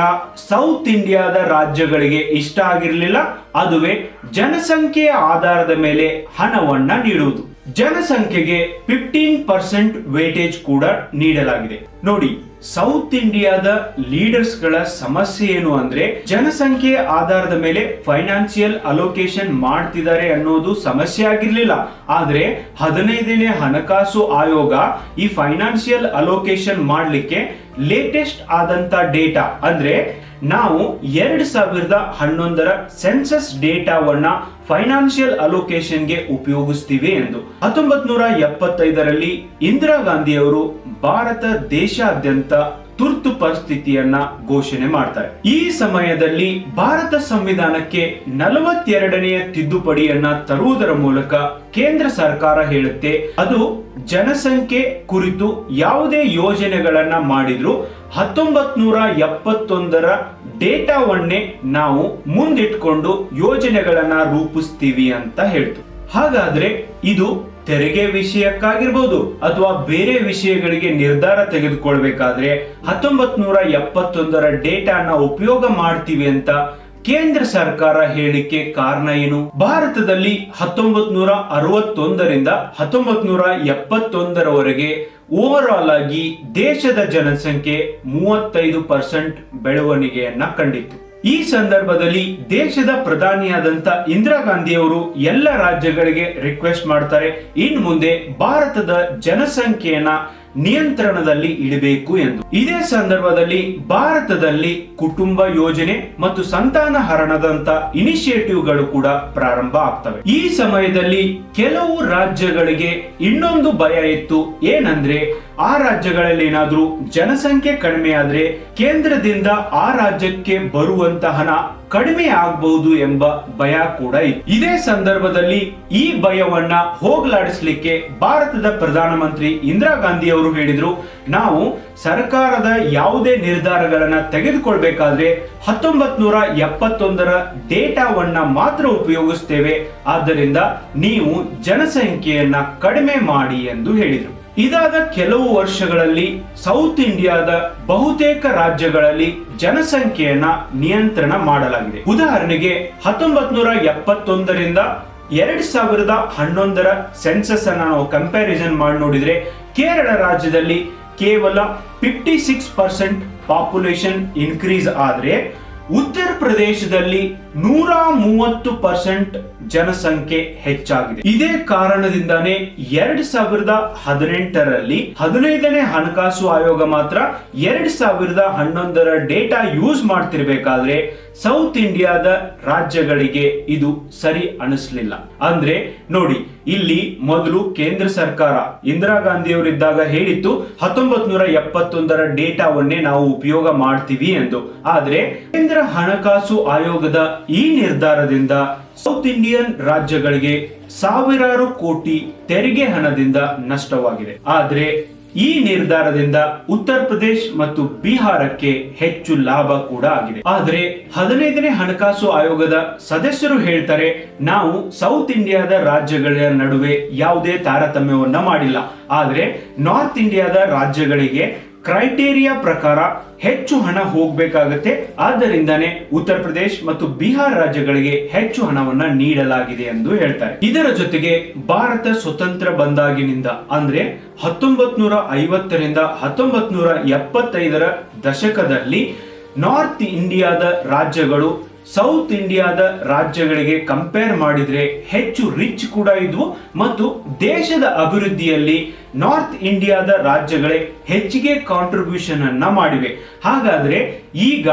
S1: ಸೌತ್ ಇಂಡಿಯಾದ ರಾಜ್ಯಗಳಿಗೆ ಇಷ್ಟ ಆಗಿರಲಿಲ್ಲ. ಅದುವೇ ಜನಸಂಖ್ಯೆಯ ಆಧಾರದ ಮೇಲೆ ಹಣವನ್ನ ನೀಡುವುದು. ಜನಸಂಖ್ಯೆಗೆ ಫಿಫ್ಟೀನ್ ಪರ್ಸೆಂಟ್ ವೇಟೇಜ್ ಕೂಡ ನೀಡಲಾಗಿದೆ. ನೋಡಿ ಸೌತ್ ಇಂಡಿಯಾದ ಲೀಡರ್ಸ್ಗಳ ಸಮಸ್ಯೆ ಏನು ಅಂದ್ರೆ, ಜನಸಂಖ್ಯೆ ಆಧಾರದ ಮೇಲೆ ಫೈನಾನ್ಸಿಯಲ್ ಅಲೋಕೇಶನ್ ಮಾಡ್ತಿದ್ದಾರೆ ಅನ್ನೋದು ಸಮಸ್ಯೆ ಆಗಿರ್ಲಿಲ್ಲ. ಆದ್ರೆ, ಹದಿನೈದನೇ ಹಣಕಾಸು ಆಯೋಗ ಈ ಫೈನಾನ್ಸಿಯಲ್ ಅಲೋಕೇಶನ್ ಮಾಡ್ಲಿಕ್ಕೆ ಲೇಟೆಸ್ಟ್ ಆದಂತ ಡೇಟಾ ಅಂದ್ರೆ, ನಾವು ಎರಡ್ ಸಾವಿರದ ಹನ್ನೊಂದರ ಸೆನ್ಸಸ್ ಡೇಟಾವನ್ನ ಫೈನಾನ್ಷಿಯಲ್ ಅಲೋಕೇಶನ್ಗೆ ಉಪಯೋಗಿಸ್ತೀವಿ ಎಂದು ಹತ್ತೊಂಬತ್ ನೂರ ಎಪ್ಪತ್ತೈದರಲ್ಲಿ ಇಂದಿರಾ ಗಾಂಧಿ ಅವರು ಭಾರತ ದೇಶಾದ್ಯಂತ ತುರ್ತು ಪರಿಸ್ಥಿತಿಯನ್ನ ಘೋಷಣೆ ಮಾಡ್ತಾರೆ. ಈ ಸಮಯದಲ್ಲಿ ಭಾರತ ಸಂವಿಧಾನಕ್ಕೆ ನಲವತ್ತೆರಡನೆಯ ತಿದ್ದುಪಡಿಯನ್ನ ತರುವುದರ ಮೂಲಕ ಕೇಂದ್ರ ಸರ್ಕಾರ ಹೇಳುತ್ತೆ, ಅದು ಜನಸಂಖ್ಯೆ ಕುರಿತು ಯಾವುದೇ ಯೋಜನೆಗಳನ್ನ ಮಾಡಿದ್ರು ಹತ್ತೊಂಬತ್ ನೂರ ಎಪ್ಪತ್ತೊಂದರ ಡೇಟಾವನ್ನೇ ನಾವು ಮುಂದಿಟ್ಕೊಂಡು ಯೋಜನೆಗಳನ್ನ ರೂಪಿಸ್ತೀವಿ ಅಂತ ಹೇಳ್ತು. ಹಾಗಾದ್ರೆ ಇದು ತೆರಿಗೆ ವಿಷಯಕ್ಕಾಗಿರ್ಬೋದು ಅಥವಾ ಬೇರೆ ವಿಷಯಗಳಿಗೆ ನಿರ್ಧಾರ ತೆಗೆದುಕೊಳ್ಬೇಕಾದ್ರೆ ಹತ್ತೊಂಬತ್ ನೂರ ಎಪ್ಪತ್ತೊಂದರ ಡೇಟಾನ ಉಪಯೋಗ ಮಾಡ್ತೀವಿ ಅಂತ ಕೇಂದ್ರ ಸರ್ಕಾರ ಹೇಳಿಕೆ ಕಾರಣ ಏನು? ಭಾರತದಲ್ಲಿ ಹತ್ತೊಂಬತ್ ನೂರ ಅರವತ್ತೊಂದರಿಂದ ಹತ್ತೊಂಬತ್ ನೂರ ಎಪ್ಪತ್ತೊಂದರವರೆಗೆ ಓವರ್ ಆಲ್ ಆಗಿ ದೇಶದ ಜನಸಂಖ್ಯೆ ಮೂವತ್ತೈದು ಪರ್ಸೆಂಟ್ ಬೆಳವಣಿಗೆಯನ್ನ ಕಂಡಿತ್ತು. ಈ ಸಂದರ್ಭದಲ್ಲಿ ದೇಶದ ಪ್ರಧಾನಿಯಾದಂತ ಇಂದಿರಾ ಗಾಂಧಿಯವರು ಎಲ್ಲ ರಾಜ್ಯಗಳಿಗೆ ರಿಕ್ವೆಸ್ಟ್ ಮಾಡ್ತಾರೆ. ಇನ್ ಮುಂದೆ ಭಾರತದ ಜನಸಂಖ್ಯೆಯನ್ನ ನಿಯಂತ್ರಣದಲ್ಲಿ ಇಡಬೇಕು ಎಂದು. ಇದೇ ಸಂದರ್ಭದಲ್ಲಿ ಭಾರತದಲ್ಲಿ ಕುಟುಂಬ ಯೋಜನೆ ಮತ್ತು ಸಂತಾನ ಹರಣದಂತ ಇನಿಷಿಯೇಟಿವ್ಗಳು ಕೂಡ ಪ್ರಾರಂಭ ಆಗ್ತವೆ. ಈ ಸಮಯದಲ್ಲಿ ಕೆಲವು ರಾಜ್ಯಗಳಿಗೆ ಇನ್ನೊಂದು ಭಯ ಇತ್ತು. ಏನಂದ್ರೆ ಆ ರಾಜ್ಯಗಳಲ್ಲಿ ಏನಾದರೂ ಜನಸಂಖ್ಯೆ ಕಡಿಮೆ ಆದ್ರೆ ಕೇಂದ್ರದಿಂದ ಆ ರಾಜ್ಯಕ್ಕೆ ಬರುವಂತ ಹಣ ಕಡಿಮೆ ಆಗಬಹುದು ಎಂಬ ಭಯ ಕೂಡ ಇತ್ತು ಇದೇ ಸಂದರ್ಭದಲ್ಲಿ ಈ ಭಯವನ್ನ ಹೋಗಲಾಡಿಸ್ಲಿಕ್ಕೆ ಭಾರತದ ಪ್ರಧಾನಮಂತ್ರಿ ಇಂದಿರಾ ಗಾಂಧಿ ಅವರು ಹೇಳಿದ್ರು, ನಾವು ಸರ್ಕಾರದ ಯಾವುದೇ ನಿರ್ಧಾರಗಳನ್ನ ತೆಗೆದುಕೊಳ್ಬೇಕಾದ್ರೆ ಹತ್ತೊಂಬತ್ ನೂರ ಎಪ್ಪತ್ತೊಂದರ ಡೇಟಾವನ್ನ ಮಾತ್ರ ಉಪಯೋಗಿಸ್ತೇವೆ. ಆದ್ದರಿಂದ ನೀವು ಜನಸಂಖ್ಯೆಯನ್ನ ಕಡಿಮೆ ಮಾಡಿ ಎಂದು ಹೇಳಿದರು. ಇದಾದ ಕೆಲವು ವರ್ಷಗಳಲ್ಲಿ ಸೌತ್ ಇಂಡಿಯಾದ ಬಹುತೇಕ ರಾಜ್ಯಗಳಲ್ಲಿ ಜನಸಂಖ್ಯೆಯನ್ನ ನಿಯಂತ್ರಣ ಮಾಡಲಾಗಿದೆ. ಉದಾಹರಣೆಗೆ ಹತ್ತೊಂಬತ್ ನೂರ ಎಪ್ಪತ್ತೊಂದರಿಂದ ಎರಡ್ ಸಾವಿರದ ಹನ್ನೊಂದರ ಸೆನ್ಸಸ್ ಅನ್ನ ನಾವು ಕಂಪ್ಯಾರಿಸನ್ ಮಾಡಿ ನೋಡಿದ್ರೆ ಕೇರಳ ರಾಜ್ಯದಲ್ಲಿ ಕೇವಲ fifty six percent population increase ಆದ್ರೆ ಉತ್ತರ ಪ್ರದೇಶದಲ್ಲಿ ನೂರ ಮೂವತ್ತು ಪರ್ಸೆಂಟ್ ಜನಸಂಖ್ಯೆ ಹೆಚ್ಚಾಗಿದೆ. ಇದೇ ಕಾರಣದಿಂದಾನೇ ಎರಡ್ ಸಾವಿರದ ಹದಿನೆಂಟರಲ್ಲಿ ಹದಿನೈದನೇ ಹಣಕಾಸು ಆಯೋಗ ಮಾತ್ರ ಎರಡ್ ಸಾವಿರದ ಹನ್ನೊಂದರ ಡೇಟಾ ಯೂಸ್ ಮಾಡ್ತಿರ್ಬೇಕಾದ್ರೆ ಸೌತ್ ಇಂಡಿಯಾದ ರಾಜ್ಯಗಳಿಗೆ ಇದು ಸರಿ ಅನಿಸ್ಲಿಲ್ಲ. ಅಂದ್ರೆ ನೋಡಿ, ಇಲ್ಲಿ ಮೊದಲು ಕೇಂದ್ರ ಸರ್ಕಾರ ಇಂದಿರಾ ಗಾಂಧಿಯವರಿದ್ದಾಗ ಹೇಳಿತ್ತು ಹತ್ತೊಂಬತ್ ನೂರ ಎಪ್ಪತ್ತೊಂದರ ಡೇಟಾವನ್ನೇ ನಾವು ಉಪಯೋಗ ಮಾಡ್ತೀವಿ ಎಂದು. ಆದ್ರೆ ಕೇಂದ್ರ ಹಣಕಾಸು ಆಯೋಗದ ಈ ನಿರ್ಧಾರದಿಂದ ಸೌತ್ ಇಂಡಿಯನ್ ರಾಜ್ಯಗಳಿಗೆ ಸಾವಿರಾರು ಕೋಟಿ ತೆರಿಗೆ ಹಣದಿಂದ ನಷ್ಟವಾಗಿದೆ. ಆದರೆ ಈ ನಿರ್ಧಾರದಿಂದ ಉತ್ತರ ಪ್ರದೇಶ್ ಮತ್ತು ಬಿಹಾರಕ್ಕೆ ಹೆಚ್ಚು ಲಾಭ ಕೂಡ ಆಗಿದೆ. ಆದರೆ ಹದಿನೈದನೇ ಹಣಕಾಸು ಆಯೋಗದ ಸದಸ್ಯರು ಹೇಳ್ತಾರೆ, ನಾವು ಸೌತ್ ಇಂಡಿಯಾದ ರಾಜ್ಯಗಳ ನಡುವೆ ಯಾವುದೇ ತಾರತಮ್ಯವನ್ನ ಮಾಡಿಲ್ಲ. ಆದರೆ ನಾರ್ತ್ ಇಂಡಿಯಾದ ರಾಜ್ಯಗಳಿಗೆ ಕ್ರೈಟೇರಿಯಾ ಪ್ರಕಾರ ಹೆಚ್ಚು ಹಣ ಹೋಗ್ಬೇಕಾಗತ್ತೆ. ಆದ್ದರಿಂದಾನೇ ಉತ್ತರ ಪ್ರದೇಶ ಮತ್ತು ಬಿಹಾರ್ ರಾಜ್ಯಗಳಿಗೆ ಹೆಚ್ಚು ಹಣವನ್ನ ನೀಡಲಾಗಿದೆ ಎಂದು ಹೇಳ್ತಾರೆ. ಇದರ ಜೊತೆಗೆ ಭಾರತ ಸ್ವತಂತ್ರ ಬಂದಾಗಿನಿಂದ ಅಂದ್ರೆ ಹತ್ತೊಂಬತ್ ನೂರ ಐವತ್ತರಿಂದ ಹತ್ತೊಂಬತ್ ಎಪ್ಪತ್ತೈದರ ದಶಕದಲ್ಲಿ ನಾರ್ತ್ ಇಂಡಿಯಾದ ರಾಜ್ಯಗಳು ಸೌತ್ ಇಂಡಿಯಾದ ರಾಜ್ಯಗಳಿಗೆ ಕಂಪೇರ್ ಮಾಡಿದ್ರೆ ಹೆಚ್ಚು ರಿಚ್ ಕೂಡ ಇದ್ವು ಮತ್ತು ದೇಶದ ಅಭಿವೃದ್ಧಿಯಲ್ಲಿ ನಾರ್ತ್ ಇಂಡಿಯಾದ ರಾಜ್ಯಗಳೇ ಹೆಚ್ಚಿಗೆ ಕಾಂಟ್ರಿಬ್ಯೂಷನ್ ಅನ್ನ ಮಾಡಿವೆ. ಹಾಗಾದ್ರೆ ಈಗ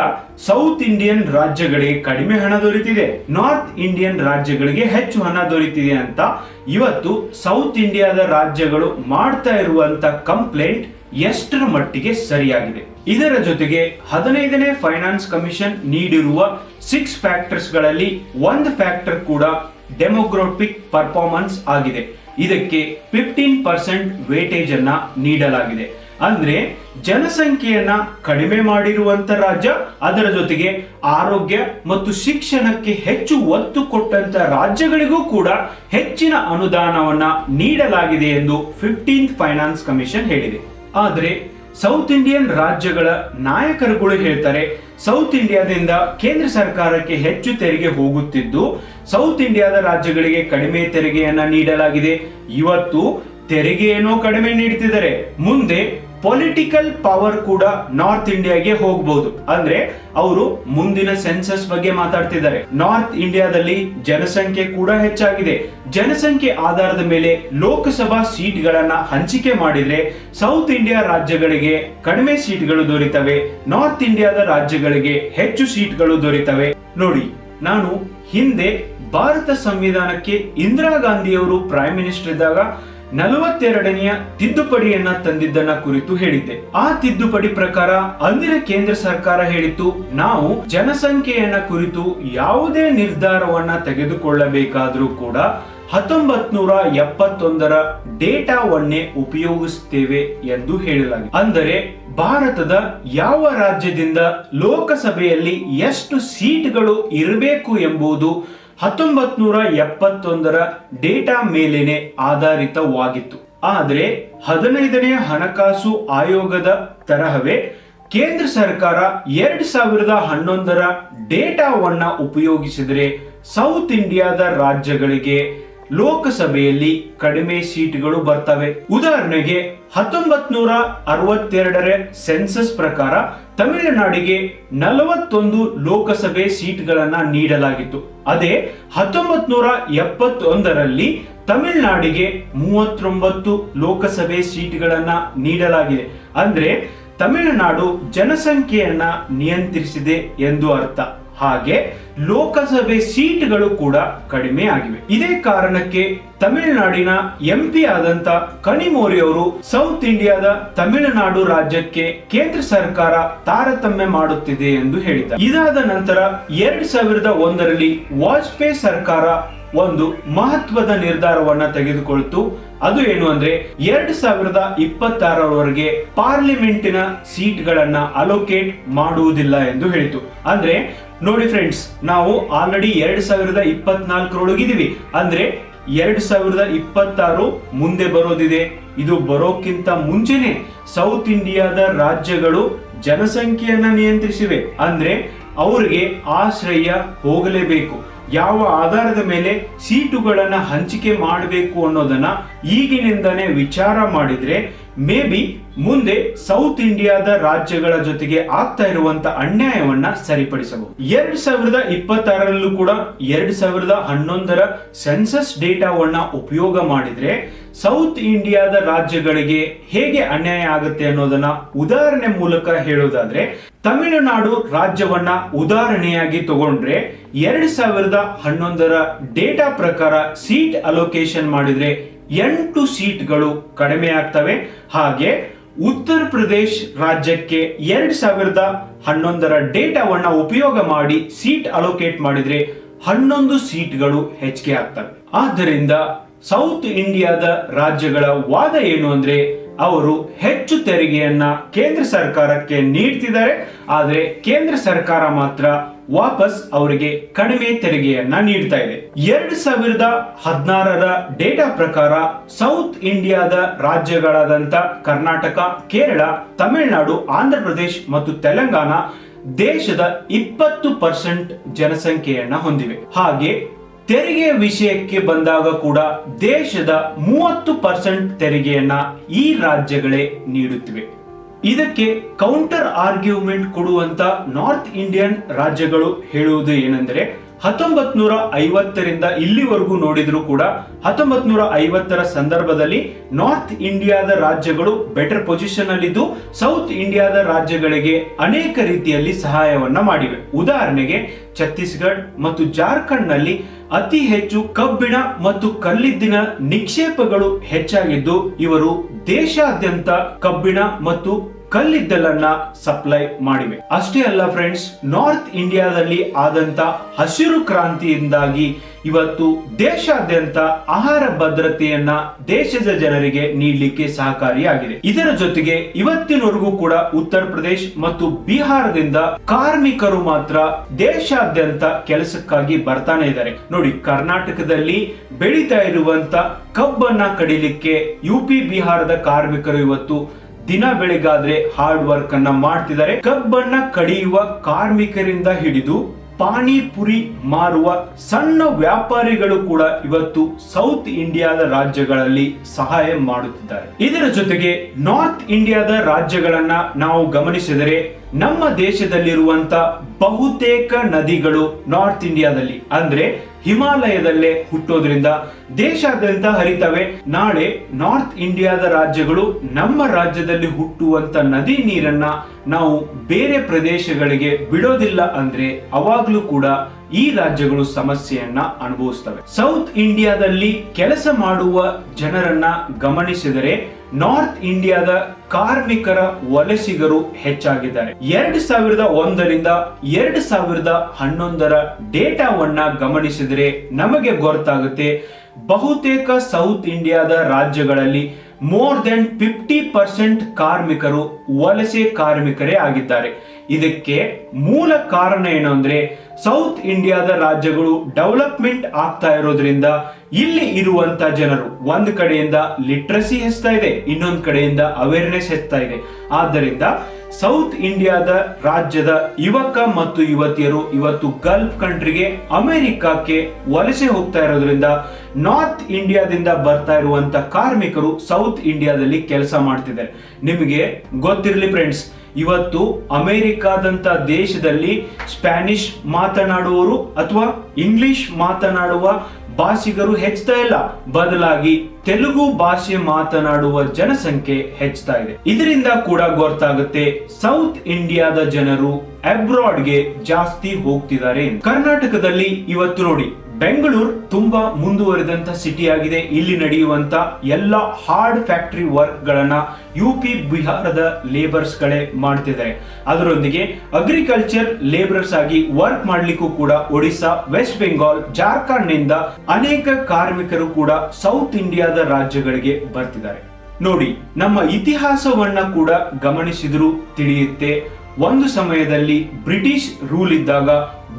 S1: ಸೌತ್ ಇಂಡಿಯನ್ ರಾಜ್ಯಗಳಿಗೆ ಕಡಿಮೆ ಹಣ ದೊರೆತಿದೆ. ನಾರ್ತ್ ಇಂಡಿಯನ್ ರಾಜ್ಯಗಳಿಗೆ ಹೆಚ್ಚು ಹಣ ದೊರೆತಿದೆ ಅಂತ ಇವತ್ತು ಸೌತ್ ಇಂಡಿಯಾದ ರಾಜ್ಯಗಳು ಮಾಡ್ತಾ ಇರುವಂತ ಕಂಪ್ಲೇಂಟ್ ಎಷ್ಟರ ಮಟ್ಟಿಗೆ ಸರಿಯಾಗಿದೆ? ಇದರ ಜೊತೆಗೆ ಹದಿನೈದನೇ ಫೈನಾನ್ಸ್ ಕಮಿಷನ್ ನೀಡಿರುವ ಸಿಕ್ಸ್ ಫ್ಯಾಕ್ಟರ್ಸ್ಗಳಲ್ಲಿ ಒಂದು ಫ್ಯಾಕ್ಟರ್ ಕೂಡ ಡೆಮೋಗ್ರಾಫಿಕ್ ಪರ್ಫಾರ್ಮೆನ್ಸ್ ಆಗಿದೆ. ಇದಕ್ಕೆ ಫಿಫ್ಟೀನ್ ಪರ್ಸೆಂಟ್ ವೇಟೇಜ್ ಅನ್ನ ನೀಡಲಾಗಿದೆ. ಅಂದ್ರೆ ಜನಸಂಖ್ಯೆಯನ್ನ ಕಡಿಮೆ ಮಾಡಿರುವಂತ ರಾಜ್ಯ, ಅದರ ಜೊತೆಗೆ ಆರೋಗ್ಯ ಮತ್ತು ಶಿಕ್ಷಣಕ್ಕೆ ಹೆಚ್ಚು ಒತ್ತು ಕೊಟ್ಟಂತ ರಾಜ್ಯಗಳಿಗೂ ಕೂಡ ಹೆಚ್ಚಿನ ಅನುದಾನವನ್ನ ನೀಡಲಾಗಿದೆ ಎಂದು ಫಿಫ್ಟೀನ್ತ್ ಫೈನಾನ್ಸ್ ಕಮಿಷನ್ ಹೇಳಿದೆ. ಆದ್ರೆ ಸೌತ್ ಇಂಡಿಯನ್ ರಾಜ್ಯಗಳ ನಾಯಕರುಗಳು ಹೇಳ್ತಾರೆ ಸೌತ್ ಇಂಡಿಯಾದಿಂದ ಕೇಂದ್ರ ಸರ್ಕಾರಕ್ಕೆ ಹೆಚ್ಚು ತೆರಿಗೆ ಹೋಗುತ್ತಿದ್ದು ಸೌತ್ ಇಂಡಿಯಾದ ರಾಜ್ಯಗಳಿಗೆ ಕಡಿಮೆ ತೆರಿಗೆಯನ್ನ ನೀಡಲಾಗಿದೆ. ಇವತ್ತು ತೆರಿಗೆಯನ್ನು ಕಡಿಮೆ ನೀಡುತ್ತಿದ್ದಾರೆ ಮುಂದೆ ಪೊಲಿಟಿಕಲ್ ಪವರ್ ಕೂಡ ನಾರ್ತ್ ಇಂಡಿಯಾಗೆ ಹೋಗ್ಬಹುದು ಅಂದ್ರೆ ಅವರು ಮುಂದಿನ ಸೆನ್ಸಸ್ ಬಗ್ಗೆ ಮಾತಾಡ್ತಿದ್ದಾರೆ. ನಾರ್ತ್ ಇಂಡಿಯಾದಲ್ಲಿ ಜನಸಂಖ್ಯೆ ಕೂಡ ಹೆಚ್ಚಾಗಿದೆ. ಜನಸಂಖ್ಯೆ ಆಧಾರದ ಮೇಲೆ ಲೋಕಸಭಾ ಸೀಟ್ಗಳನ್ನ ಹಂಚಿಕೆ ಮಾಡಿದ್ರೆ ಸೌತ್ ಇಂಡಿಯಾ ರಾಜ್ಯಗಳಿಗೆ ಕಡಿಮೆ ಸೀಟ್ಗಳು ದೊರೀತವೆ. ನಾರ್ತ್ ಇಂಡಿಯಾದ ರಾಜ್ಯಗಳಿಗೆ ಹೆಚ್ಚು ಸೀಟ್ಗಳು ದೊರೀತವೆ. ನೋಡಿ, ನಾನು ಹಿಂದೆ ಭಾರತ ಸಂವಿಧಾನಕ್ಕೆ ಇಂದಿರಾ ಗಾಂಧಿಯವರು ಪ್ರೈಮ್ ಮಿನಿಸ್ಟರ್ ಇದ್ದಾಗ ನಲವತ್ತೆರಡನೆಯ ತಿದ್ದುಪಡಿಯನ್ನ ತಂದಿದ್ದನ್ನ ಕುರಿತು ಹೇಳಿದ್ದೆ. ಆ ತಿದ್ದುಪಡಿ ಪ್ರಕಾರ ಅಂದಿನ ಕೇಂದ್ರ ಸರ್ಕಾರ ಹೇಳಿತ್ತು, ನಾವು ಜನಸಂಖ್ಯೆಯನ್ನ ಕುರಿತು ಯಾವುದೇ ನಿರ್ಧಾರವನ್ನ ತೆಗೆದುಕೊಳ್ಳಬೇಕಾದ್ರೂ ಕೂಡ ಹತ್ತೊಂಬತ್ ನೂರ ಎಪ್ಪತ್ತೊಂದರ ಡೇಟಾವನ್ನೇ ಉಪಯೋಗಿಸುತ್ತೇವೆ ಎಂದು ಹೇಳಲಾಗಿದೆ. ಅಂದರೆ ಭಾರತದ ಯಾವ ರಾಜ್ಯದಿಂದ ಲೋಕಸಭೆಯಲ್ಲಿ ಎಷ್ಟು ಸೀಟ್ಗಳು ಇರಬೇಕು ಎಂಬುದು ಹತ್ತೊಂಬತ್ ನೂರ ಎಪ್ಪತ್ತೊಂದರ ಡೇಟಾ ಮೇಲೇನೆ ಆಧಾರಿತವಾಗಿತ್ತು. ಆದರೆ ಹದಿನೈದನೇ ಹಣಕಾಸು ಆಯೋಗದ ತರಹವೇ ಕೇಂದ್ರ ಸರ್ಕಾರ ಎರಡ್ ಸಾವಿರದ ಹನ್ನೊಂದರ ಡೇಟಾವನ್ನ ಉಪಯೋಗಿಸಿದರೆ ಸೌತ್ ಇಂಡಿಯಾದ ರಾಜ್ಯಗಳಿಗೆ ಲೋಕಸಭೆಯಲ್ಲಿ ಕಡಿಮೆ ಸೀಟ್ಗಳು ಬರ್ತವೆ. ಉದಾಹರಣೆಗೆ ಹತ್ತೊಂಬತ್ ನೂರ ಅರವತ್ತೆರಡರ ಸೆನ್ಸಸ್ ಪ್ರಕಾರ ತಮಿಳುನಾಡಿಗೆ ನಲವತ್ತೊಂದು ಲೋಕಸಭೆ ಸೀಟ್ಗಳನ್ನ ನೀಡಲಾಗಿತ್ತು. ಅದೇ ಹತ್ತೊಂಬತ್ ನೂರ ಎಪ್ಪತ್ತೊಂದರಲ್ಲಿ ತಮಿಳುನಾಡಿಗೆ ಮೂವತ್ತೊಂಬತ್ತು ಲೋಕಸಭೆ ಸೀಟ್ಗಳನ್ನ ನೀಡಲಾಗಿದೆ. ಅಂದ್ರೆ, ತಮಿಳುನಾಡು ಜನಸಂಖ್ಯೆಯನ್ನ ನಿಯಂತ್ರಿಸಿದೆ ಎಂದು ಅರ್ಥ. ಹಾಗೆ ಲೋಕಸಭೆ ಸೀಟ್ಗಳು ಕೂಡ ಕಡಿಮೆ ಆಗಿವೆ. ಇದೇ ಕಾರಣಕ್ಕೆ ತಮಿಳುನಾಡಿನ ಎಂಪಿ ಆದಂತ ಕಣಿಮೋರಿ ಅವರು ಸೌತ್ ಇಂಡಿಯಾದ ತಮಿಳುನಾಡು ರಾಜ್ಯಕ್ಕೆ ಕೇಂದ್ರ ಸರ್ಕಾರ ತಾರತಮ್ಯ ಮಾಡುತ್ತಿದೆ ಎಂದು ಹೇಳಿದ್ದಾರೆ. ಇದಾದ ನಂತರ ಎರಡ್ ಸಾವಿರದ ಒಂದರಲ್ಲಿ ವಾಜಪೇಯಿ ಸರ್ಕಾರ ಒಂದು ಮಹತ್ವದ ನಿರ್ಧಾರವನ್ನ ತೆಗೆದುಕೊಳ್ತು. ಅದು ಏನು ಅಂದ್ರೆ ಎರಡ್ ಸಾವಿರದ ಇಪ್ಪತ್ತಾರರವರೆಗೆ ಪಾರ್ಲಿಮೆಂಟಿನ ಸೀಟ್ಗಳನ್ನ ಅಲೋಕೇಟ್ ಮಾಡುವುದಿಲ್ಲ ಎಂದು ಹೇಳಿತು. ಅಂದ್ರೆ ನೋಡಿ ಫ್ರೆಂಡ್ಸ್ ನಾವು ಆಲ್ರೆಡಿ ಎರಡ್ ಸಾವಿರದ ಇಪ್ಪತ್ನಾಲ್ಕರೊಳಗಿದೀವಿ ಅಂದ್ರೆ ಎರಡ್ ಸಾವಿರದ ಇಪ್ಪತ್ತಾರು ಮುಂದೆ ಬರೋದಿದೆ. ಇದು ಬರೋಕ್ಕಿಂತ ಮುಂಚೆನೆ ಸೌತ್ ಇಂಡಿಯಾದ ರಾಜ್ಯಗಳು ಜನಸಂಖ್ಯೆಯನ್ನ ನಿಯಂತ್ರಿಸಿವೆ. ಅಂದ್ರೆ ಅವ್ರಿಗೆ ಆಶ್ರಯ ಹೋಗಲೇಬೇಕು. ಯಾವ ಆಧಾರದ ಮೇಲೆ ಸೀಟುಗಳನ್ನ ಹಂಚಿಕೆ ಮಾಡಬೇಕು ಅನ್ನೋದನ್ನ ಈಗಿನಿಂದನೇ ವಿಚಾರ ಮಾಡಿದ್ರೆ ಮೇ ಬಿ ಮುಂದೆ ಸೌತ್ ಇಂಡಿಯಾದ ರಾಜ್ಯಗಳ ಜೊತೆಗೆ ಆಗ್ತಾ ಇರುವಂತ ಅನ್ಯಾಯವನ್ನ ಸರಿಪಡಿಸಬಹುದು. ಎರಡ್ ಸಾವಿರದ ಇಪ್ಪತ್ತಾರರಲ್ಲೂ ಕೂಡ ಎರಡ್ ಸಾವಿರದ ಹನ್ನೊಂದರ ಸೆನ್ಸಸ್ ಡೇಟಾವನ್ನ ಉಪಯೋಗ ಮಾಡಿದ್ರೆ ಸೌತ್ ಇಂಡಿಯಾದ ರಾಜ್ಯಗಳಿಗೆ ಹೇಗೆ ಅನ್ಯಾಯ ಆಗುತ್ತೆ ಅನ್ನೋದನ್ನ ಉದಾಹರಣೆ ಮೂಲಕ ಹೇಳೋದಾದ್ರೆ, ತಮಿಳುನಾಡು ರಾಜ್ಯವನ್ನ ಉದಾಹರಣೆಯಾಗಿ ತಗೊಂಡ್ರೆ ಎರಡ್ ಸಾವಿರದ ಹನ್ನೊಂದರ ಡೇಟಾ ಪ್ರಕಾರ ಸೀಟ್ ಅಲೋಕೇಶನ್ ಮಾಡಿದ್ರೆ ಎಂಟು ಸೀಟ್ಗಳು ಕಡಿಮೆ ಆಗ್ತವೆ. ಹಾಗೆ ಉತ್ತರ ಪ್ರದೇಶ್ ರಾಜ್ಯಕ್ಕೆ ಎರಡ್ ಸಾವಿರದ ಹನ್ನೊಂದರ ಡೇಟಾವನ್ನ ಉಪಯೋಗ ಮಾಡಿ ಸೀಟ್ ಅಲೋಕೇಟ್ ಮಾಡಿದ್ರೆ ಹನ್ನೊಂದು ಸೀಟ್ಗಳು ಹೆಚ್ಚಿಗೆ ಆಗ್ತವೆ. ಆದ್ದರಿಂದ ಸೌತ್ ಇಂಡಿಯಾದ ರಾಜ್ಯಗಳ ವಾದ ಏನು ಅಂದ್ರೆ ಅವರು ಹೆಚ್ಚು ತೆರಿಗೆಯನ್ನ ಕೇಂದ್ರ ಸರ್ಕಾರಕ್ಕೆ ನೀಡ್ತಿದ್ದಾರೆ. ಆದರೆ ಕೇಂದ್ರ ಸರ್ಕಾರ ಮಾತ್ರ ವಾಪಸ್ ಅವರಿಗೆ ಕಡಿಮೆ ತೆರಿಗೆಯನ್ನ ನೀಡ್ತಾ ಇದೆ. ಎರಡು ಸಾವಿರದ ಹದಿನಾರರ ಡೇಟಾ ಪ್ರಕಾರ ಸೌತ್ ಇಂಡಿಯಾದ ರಾಜ್ಯಗಳಾದಂತ ಕರ್ನಾಟಕ, ಕೇರಳ, ತಮಿಳುನಾಡು, ಆಂಧ್ರ ಪ್ರದೇಶ್ ಮತ್ತು ತೆಲಂಗಾಣ ದೇಶದ ಇಪ್ಪತ್ತು ಪರ್ಸೆಂಟ್ ಜನಸಂಖ್ಯೆಯನ್ನ ಹೊಂದಿವೆ. ಹಾಗೆ ತೆರಿಗೆ ವಿಷಯಕ್ಕೆ ಬಂದಾಗ ಕೂಡ ದೇಶದ ಮೂವತ್ತು ಪರ್ಸೆಂಟ್ ತೆರಿಗೆಯನ್ನ ಈ ರಾಜ್ಯಗಳೇ ನೀಡುತ್ತಿವೆ. ಇದಕ್ಕೆ ಕೌಂಟರ್ ಆರ್ಗ್ಯುಮೆಂಟ್ ಕೊಡುವಂತ ನಾರ್ತ್ ಇಂಡಿಯನ್ ರಾಜ್ಯಗಳು ಹೇಳುವುದು ಏನೆಂದರೆ ಹತ್ತೊಂಬತ್ ನೂರ ಐವತ್ತರಿಂದ ಇಲ್ಲಿವರೆಗೂ ನೋಡಿದ್ರು ಕೂಡ ಹತ್ತೊಂಬತ್ ನೂರ ಐವತ್ತರ ಸಂದರ್ಭದಲ್ಲಿ ನಾರ್ತ್ ಇಂಡಿಯಾದ ರಾಜ್ಯಗಳು ಬೆಟರ್ ಪೊಸಿಷನ್ ಅಲ್ಲಿದ್ದು ಸೌತ್ ಇಂಡಿಯಾದ ರಾಜ್ಯಗಳಿಗೆ ಅನೇಕ ರೀತಿಯಲ್ಲಿ ಸಹಾಯವನ್ನ ಮಾಡಿವೆ. ಉದಾಹರಣೆಗೆ, ಛತ್ತೀಸ್ಗಢ ಮತ್ತು ಜಾರ್ಖಂಡ್ನಲ್ಲಿ ಅತಿ ಹೆಚ್ಚು ಕಬ್ಬಿಣ ಮತ್ತು ಕಲ್ಲಿದ್ದಿನ ನಿಕ್ಷೇಪಗಳು ಹೆಚ್ಚಾಗಿದ್ದು, ಇವರು ದೇಶಾದ್ಯಂತ ಕಬ್ಬಿಣ ಮತ್ತು ಕಲ್ಲಿದ್ದಲನ್ನ ಸಪ್ಲೈ ಮಾಡಿವೆ. ಅಷ್ಟೇ ಅಲ್ಲ ಫ್ರೆಂಡ್ಸ್ ನಾರ್ತ್ ಇಂಡಿಯಾದಲ್ಲಿ ಆದಂತ ಹಸಿರು ಕ್ರಾಂತಿಯಿಂದಾಗಿ ಇವತ್ತು ದೇಶಾದ್ಯಂತ ಆಹಾರ ಭದ್ರತೆಯನ್ನ ದೇಶದ ಜನರಿಗೆ ನೀಡಲಿಕ್ಕೆ ಸಹಕಾರಿಯಾಗಿದೆ. ಇದರ ಜೊತೆಗೆ ಇವತ್ತಿನವರೆಗೂ ಕೂಡ ಉತ್ತರ ಪ್ರದೇಶ್ ಮತ್ತು ಬಿಹಾರದಿಂದ ಕಾರ್ಮಿಕರು ಮಾತ್ರ ದೇಶಾದ್ಯಂತ ಕೆಲಸಕ್ಕಾಗಿ ಬರ್ತಾನೆ ಇದ್ದಾರೆ. ನೋಡಿ, ಕರ್ನಾಟಕದಲ್ಲಿ ಬೆಳೀತಾ ಇರುವಂತ ಕಬ್ಬನ್ನ ಕಡಿಲಿಕ್ಕೆ ಯು ಪಿ ಬಿಹಾರದ ಕಾರ್ಮಿಕರು ಇವತ್ತು ದಿನ ಬೆಳಗಾದ್ರೆ ಹಾರ್ಡ್ ವರ್ಕ್ ಅನ್ನ ಮಾಡ್ತಿದ್ದಾರೆ. ಕಬ್ಬನ್ನ ಕಡಿಯುವ ಕಾರ್ಮಿಕರಿಂದ ಹಿಡಿದು ಪಾನಿಪುರಿ ಮಾರುವ ಸಣ್ಣ ವ್ಯಾಪಾರಿಗಳು ಕೂಡ ಇವತ್ತು ಸೌತ್ ಇಂಡಿಯಾದ ರಾಜ್ಯಗಳಲ್ಲಿ ಸಹಾಯ ಮಾಡುತ್ತಿದ್ದಾರೆ. ಇದರ ಜೊತೆಗೆ ನಾರ್ತ್ ಇಂಡಿಯಾದ ರಾಜ್ಯಗಳನ್ನ ನಾವು ಗಮನಿಸಿದರೆ ನಮ್ಮ ದೇಶದಲ್ಲಿರುವಂತ ಬಹುತೇಕ ನದಿಗಳು ನಾರ್ತ್ ಇಂಡಿಯಾದಲ್ಲಿ ಅಂದ್ರೆ ಹಿಮಾಲಯದಲ್ಲೇ ಹುಟ್ಟೋದ್ರಿಂದ ದೇಶಾದ್ಯಂತ ಹರಿತವೆ. ನಾಳೆ ನಾರ್ತ್ ಇಂಡಿಯಾದ ರಾಜ್ಯಗಳು ನಮ್ಮ ರಾಜ್ಯದಲ್ಲಿ ಹುಟ್ಟುವಂತ ನದಿ ನೀರನ್ನ ನಾವು ಬೇರೆ ಪ್ರದೇಶಗಳಿಗೆ ಬಿಡೋದಿಲ್ಲ ಅಂದ್ರೆ ಅವಾಗ್ಲೂ ಕೂಡ ಈ ರಾಜ್ಯಗಳು ಸಮಸ್ಯೆಯನ್ನ ಅನುಭವಿಸ್ತವೆ. ಸೌತ್ ಇಂಡಿಯಾದಲ್ಲಿ ಕೆಲಸ ಮಾಡುವ ಜನರನ್ನ ಗಮನಿಸಿದರೆ ನಾರ್ತ್ ಇಂಡಿಯಾದ ಕಾರ್ಮಿಕರ ವಲಸಿಗರು ಹೆಚ್ಚಾಗಿದ್ದಾರೆ. ಎರಡ್ ಸಾವಿರದ ಒಂದರಿಂದ ಎರಡ್ ಸಾವಿರದ ಹನ್ನೊಂದರ ಡೇಟಾವನ್ನ ಗಮನಿಸಿದರೆ ನಮಗೆ ಗೊತ್ತಾಗುತ್ತೆ, ಬಹುತೇಕ ಸೌತ್ ಇಂಡಿಯಾದ ರಾಜ್ಯಗಳಲ್ಲಿ ಮೋರ್ ದೆನ್ ಫಿಫ್ಟಿ ಪರ್ಸೆಂಟ್ ಕಾರ್ಮಿಕರು ವಲಸೆ ಕಾರ್ಮಿಕರೇ ಆಗಿದ್ದಾರೆ. ಇದಕ್ಕೆ ಮೂಲ ಕಾರಣ ಏನು ಅಂದ್ರೆ ಸೌತ್ ಇಂಡಿಯಾದ ರಾಜ್ಯಗಳು ಡೆವಲಪ್ಮೆಂಟ್ ಆಗ್ತಾ ಇರೋದ್ರಿಂದ ಇಲ್ಲಿ ಇರುವಂತ ಜನರು ಒಂದ್ ಕಡೆಯಿಂದ ಲಿಟ್ರಸಿ ಹೆಚ್ಚುತ್ತಾ ಇದೆ, ಇನ್ನೊಂದ್ ಕಡೆಯಿಂದ ಅವೇರ್ನೆಸ್ ಹೆಚ್ಚುತ್ತಾ ಇದೆ. ಆದ್ದರಿಂದ ಸೌತ್ ಇಂಡಿಯಾದ ರಾಜ್ಯದ ಯುವಕ ಮತ್ತು ಯುವತಿಯರು ಇವತ್ತು ಗಲ್ಫ್ ಕಂಟ್ರಿಗೆ ಅಮೆರಿಕಕ್ಕೆ ವಲಸೆ ಹೋಗ್ತಾ ಇರೋದ್ರಿಂದ ನಾರ್ತ್ ಇಂಡಿಯಾದಿಂದ ಬರ್ತಾ ಇರುವಂತ ಕಾರ್ಮಿಕರು ಸೌತ್ ಇಂಡಿಯಾದಲ್ಲಿ ಕೆಲಸ ಮಾಡ್ತಿದ್ದಾರೆ. ನಿಮಗೆ ಗೊತ್ತಿರಲಿ ಫ್ರೆಂಡ್ಸ್ ಇವತ್ತು ಅಮೆರಿಕಾದಂತ ದೇಶದಲ್ಲಿ ಸ್ಪ್ಯಾನಿಷ್ ಮಾತನಾಡುವವರು ಅಥವಾ ಇಂಗ್ಲಿಷ್ ಮಾತನಾಡುವ ಭಾಷಿಗರು ಹೆಚ್ಚುತ್ತಾ ಇಲ್ಲ. ಬದಲಾಗಿ ತೆಲುಗು ಭಾಷೆ ಮಾತನಾಡುವ ಜನಸಂಖ್ಯೆ ಹೆಚ್ಚುತ್ತಾ ಇದೆ. ಇದರಿಂದ ಕೂಡ ಗೊತ್ತಾಗುತ್ತೆ ಸೌತ್ ಇಂಡಿಯಾದ ಜನರು ಅಬ್ರಾಡ್ಗೆ ಜಾಸ್ತಿ ಹೋಗ್ತಿದ್ದಾರೆ ಕರ್ನಾಟಕದಲ್ಲಿ ಇವತ್ತು ನೋಡಿ ಬೆಂಗಳೂರು ತುಂಬಾ ಮುಂದುವರೆದಂತ ಸಿಟಿ ಆಗಿದೆ ಇಲ್ಲಿ ನಡೆಯುವಂತ ಎಲ್ಲ ಹಾರ್ಡ್ ಫ್ಯಾಕ್ಟರಿ ವರ್ಕ್ ಗಳನ್ನ ಯು ಪಿ ಬಿಹಾರದ ಲೇಬರ್ಸ್ ಗಳೇ ಮಾಡ್ತಿದ್ದಾರೆ. ಅದರೊಂದಿಗೆ ಅಗ್ರಿಕಲ್ಚರ್ ಲೇಬರ್ಸ್ ಆಗಿ ವರ್ಕ್ ಮಾಡ್ಲಿಕ್ಕೂ ಕೂಡ ಒಡಿಶಾ ವೆಸ್ಟ್ ಬೆಂಗಾಲ್ ಜಾರ್ಖಂಡ್ನಿಂದ ಅನೇಕ ಕಾರ್ಮಿಕರು ಕೂಡ ಸೌತ್ ಇಂಡಿಯಾದ ರಾಜ್ಯಗಳಿಗೆ ಬರ್ತಿದ್ದಾರೆ. ನೋಡಿ, ನಮ್ಮ ಇತಿಹಾಸವನ್ನ ಕೂಡ ಗಮನಿಸಿದ್ರು ತಿಳಿಯುತ್ತೆ. ಒಂದು ಸಮಯದಲ್ಲಿ ಬ್ರಿಟಿಷ್ ರೂಲ್ ಇದ್ದಾಗ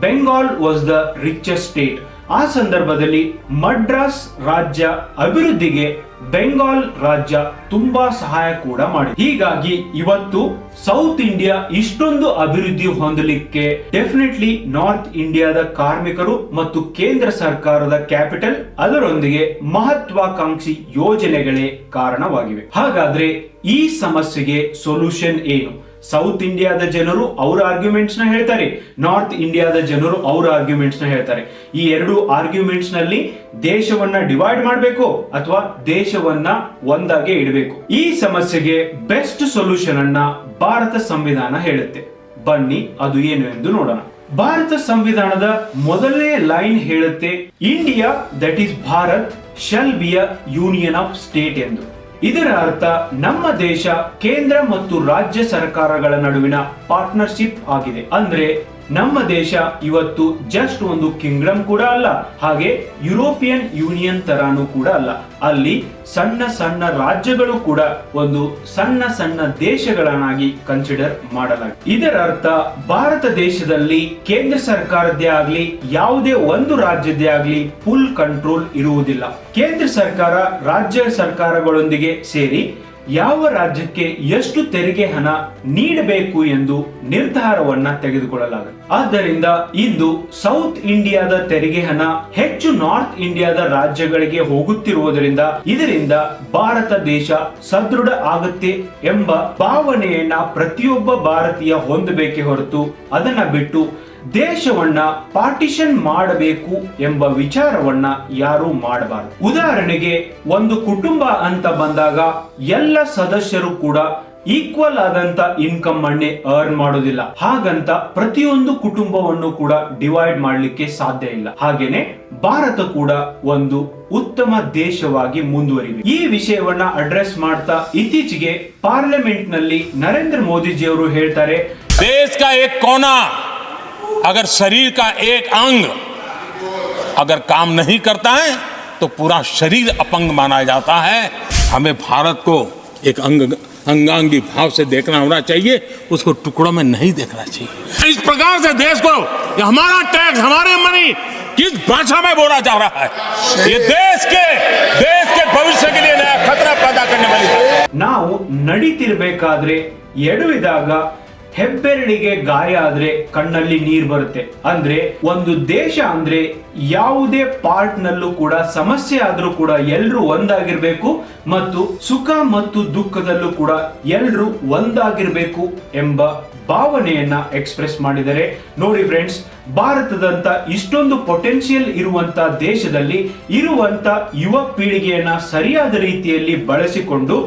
S1: Bengal was the richest state ಆ ಸಂದರ್ಭದಲ್ಲಿ ಮಡ್ರಾಸ್ ರಾಜ್ಯ ಅಭಿವೃದ್ಧಿಗೆ ಬೆಂಗಾಲ್ ರಾಜ್ಯ ತುಂಬಾ ಸಹಾಯ ಕೂಡ ಮಾಡಿ ಹೀಗಾಗಿ ಇವತ್ತು ಸೌತ್ ಇಂಡಿಯಾ ಇಷ್ಟೊಂದು ಅಭಿವೃದ್ಧಿ ಹೊಂದಲಿಕ್ಕೆ ಡೆಫಿನೆಟ್ಲಿ ನಾರ್ತ್ ಇಂಡಿಯಾದ ಕಾರ್ಮಿಕರು ಮತ್ತು ಕೇಂದ್ರ ಸರ್ಕಾರದ ಕ್ಯಾಪಿಟಲ್ ಅದರೊಂದಿಗೆ ಮಹತ್ವಾಕಾಂಕ್ಷಿ ಯೋಜನೆಗಳೇ ಕಾರಣವಾಗಿವೆ. ಹಾಗಾದ್ರೆ ಈ ಸಮಸ್ಯೆಗೆ ಸೊಲ್ಯೂಷನ್ ಏನು? ಸೌತ್ ಇಂಡಿಯಾದ ಜನರು ಅವರ ಆರ್ಗ್ಯುಮೆಂಟ್ಸ್ನ ಹೇಳ್ತಾರೆ. ನಾರ್ತ್ ಇಂಡಿಯಾದ ಜನರು ಅವರ ಆರ್ಗ್ಯುಮೆಂಟ್ಸ್ನ ಹೇಳ್ತಾರೆ. ಈ ಎರಡು ಆರ್ಗ್ಯುಮೆಂಟ್ಸ್ನಲ್ಲಿ ದೇಶವನ್ನ ಡಿವೈಡ್ ಮಾಡಬೇಕು ಅಥವಾ ದೇಶವನ್ನ ಒಂದಾಗೆ ಇಡಬೇಕು. ಈ ಸಮಸ್ಯೆಗೆ ಬೆಸ್ಟ್ ಸೊಲ್ಯೂಷನ್ ಅನ್ನ ಭಾರತ ಸಂವಿಧಾನ ಹೇಳುತ್ತೆ. ಬನ್ನಿ, ಅದು ಏನು ಎಂದು ನೋಡೋಣ. ಭಾರತ ಸಂವಿಧಾನದ ಮೊದಲನೇ ಲೈನ್ ಹೇಳುತ್ತೆ India that is Bharat shall be a union of state ಎಂದು. ಇದರ ಅರ್ಥ ನಮ್ಮ ದೇಶ ಕೇಂದ್ರ ಮತ್ತು ರಾಜ್ಯ ಸರ್ಕಾರಗಳ ನಡುವಿನ ಪಾರ್ಟ್ನರ್ಶಿಪ್ ಆಗಿದೆ. ಅಂದ್ರೆ ನಮ್ಮ ದೇಶ ಇವತ್ತು ಜಸ್ಟ್ ಒಂದು ಕಿಂಗ್ಡಮ್ ಕೂಡ ಅಲ್ಲ, ಹಾಗೆ ಯುರೋಪಿಯನ್ ಯೂನಿಯನ್ ತರಾನು ಕೂಡ ಅಲ್ಲ. ಅಲ್ಲಿ ಸಣ್ಣ ಸಣ್ಣ ರಾಜ್ಯಗಳು ಕೂಡ ಒಂದು ಸಣ್ಣ ಸಣ್ಣ ದೇಶಗಳನ್ನಾಗಿ ಕನ್ಸಿಡರ್ ಮಾಡಲಾಗಿದೆ. ಇದರ ಅರ್ಥ, ಭಾರತ ದೇಶದಲ್ಲಿ ಕೇಂದ್ರ ಸರ್ಕಾರದ್ದೇ ಆಗ್ಲಿ, ಯಾವುದೇ ಒಂದು ರಾಜ್ಯದ್ದೇ ಆಗ್ಲಿ ಫುಲ್ ಕಂಟ್ರೋಲ್ ಇರುವುದಿಲ್ಲ. ಕೇಂದ್ರ ಸರ್ಕಾರ, ರಾಜ್ಯ ಸರ್ಕಾರಗಳೊಂದಿಗೆ ಸೇರಿ ಯಾವ ರಾಜ್ಯಕ್ಕೆ ಎಷ್ಟು ತೆರಿಗೆ ಹಣ ನೀಡಬೇಕು ಎಂದು ನಿರ್ಧಾರವನ್ನ ತೆಗೆದುಕೊಳ್ಳಲಾಗುತ್ತೆ ಆದ್ದರಿಂದ ಇಂದು ಸೌತ್ ಇಂಡಿಯಾದ ತೆರಿಗೆ ಹಣ ಹೆಚ್ಚು ನಾರ್ತ್ ಇಂಡಿಯಾದ ರಾಜ್ಯಗಳಿಗೆ ಹೋಗುತ್ತಿರುವುದರಿಂದ ಇದರಿಂದ ಭಾರತ ದೇಶ ಸದೃಢ ಆಗುತ್ತೆ ಎಂಬ ಭಾವನೆಯನ್ನ ಪ್ರತಿಯೊಬ್ಬ ಭಾರತೀಯ ಹೊಂದಬೇಕೆ ಹೊರತು ಅದನ್ನ ಬಿಟ್ಟು ದೇಶವನ್ನ ಪಾರ್ಟಿಷನ್ ಮಾಡಬೇಕು ಎಂಬ ವಿಚಾರವನ್ನ ಯಾರು ಮಾಡಬಾರದು. ಉದಾಹರಣೆಗೆ, ಒಂದು ಕುಟುಂಬ ಅಂತ ಬಂದಾಗ ಎಲ್ಲ ಸದಸ್ಯರು ಕೂಡ ಈಕ್ವಲ್ ಆದಂತ ಇನ್ಕಮ್ ಅನ್ನೇ ಅರ್ನ್ ಮಾಡೋದಿಲ್ಲ. ಹಾಗಂತ ಪ್ರತಿಯೊಂದು ಕುಟುಂಬವನ್ನು ಕೂಡ ಡಿವೈಡ್ ಮಾಡಲಿಕ್ಕೆ ಸಾಧ್ಯ ಇಲ್ಲ. ಹಾಗೇನೆ, ಭಾರತ ಕೂಡ ಒಂದು ಉತ್ತಮ ದೇಶವಾಗಿ ಮುಂದುವರಿದೆ ಈ ವಿಷಯವನ್ನ ಅಡ್ರೆಸ್ ಮಾಡ್ತಾ ಇತ್ತೀಚೆಗೆ ಪಾರ್ಲಿಮೆಂಟ್ನಲ್ಲಿ ನರೇಂದ್ರ ಮೋದಿಜಿಯವರು ಹೇಳ್ತಾರೆ,
S2: ದೇಶ अगर शरीर का एक अंग अगर काम नहीं करता है तो पूरा शरीर अपंग माना जाता है हमें भारत को एक अंग अंगांगी भाव से देखना होना चाहिए उसको टुकड़ों में नहीं देखना चाहिए इस प्रकार से देश को ये हमारा टैक्स हमारे मनी किस भाषा में बोला जा रहा है ये देश के देश के भविष्य के लिए नया खतरा पैदा करने वाली है
S1: ನಾವು ನಡೀತಿರ್ಬೇಕಾದ್ರೆ ಎಡವಿದಾಗ ಹೆಬ್ಬೆರಳಿಗೆ ಗಾಯ ಆದ್ರೆ ಕಣ್ಣಲ್ಲಿ ನೀರ್ ಬರುತ್ತೆ. ಅಂದ್ರೆ ಒಂದು ದೇಶ ಅಂದ್ರೆ ಯಾವುದೇ ಪಾರ್ಟ್ ನಲ್ಲೂ ಕೂಡ ಸಮಸ್ಯೆ ಆದ್ರೂ ಕೂಡ ಎಲ್ರು ಒಂದಾಗಿರ್ಬೇಕು ಮತ್ತು ಸುಖ ಮತ್ತು ದುಃಖದಲ್ಲೂ ಕೂಡ ಎಲ್ರು ಒಂದಾಗಿರ್ಬೇಕು ಎಂಬ ಭಾವನೆಯನ್ನ ಎಕ್ಸ್ಪ್ರೆಸ್ ಮಾಡಿದರೆ ನೋಡಿ ಫ್ರೆಂಡ್ಸ್ ಭಾರತದಂತ ಇಷ್ಟೊಂದು ಪೊಟೆನ್ಷಿಯಲ್ ಇರುವಂತ ದೇಶದಲ್ಲಿ ಇರುವಂತ ಯುವ ಪೀಳಿಗೆಯನ್ನ ಸರಿಯಾದ ರೀತಿಯಲ್ಲಿ ಬಳಸಿಕೊಂಡು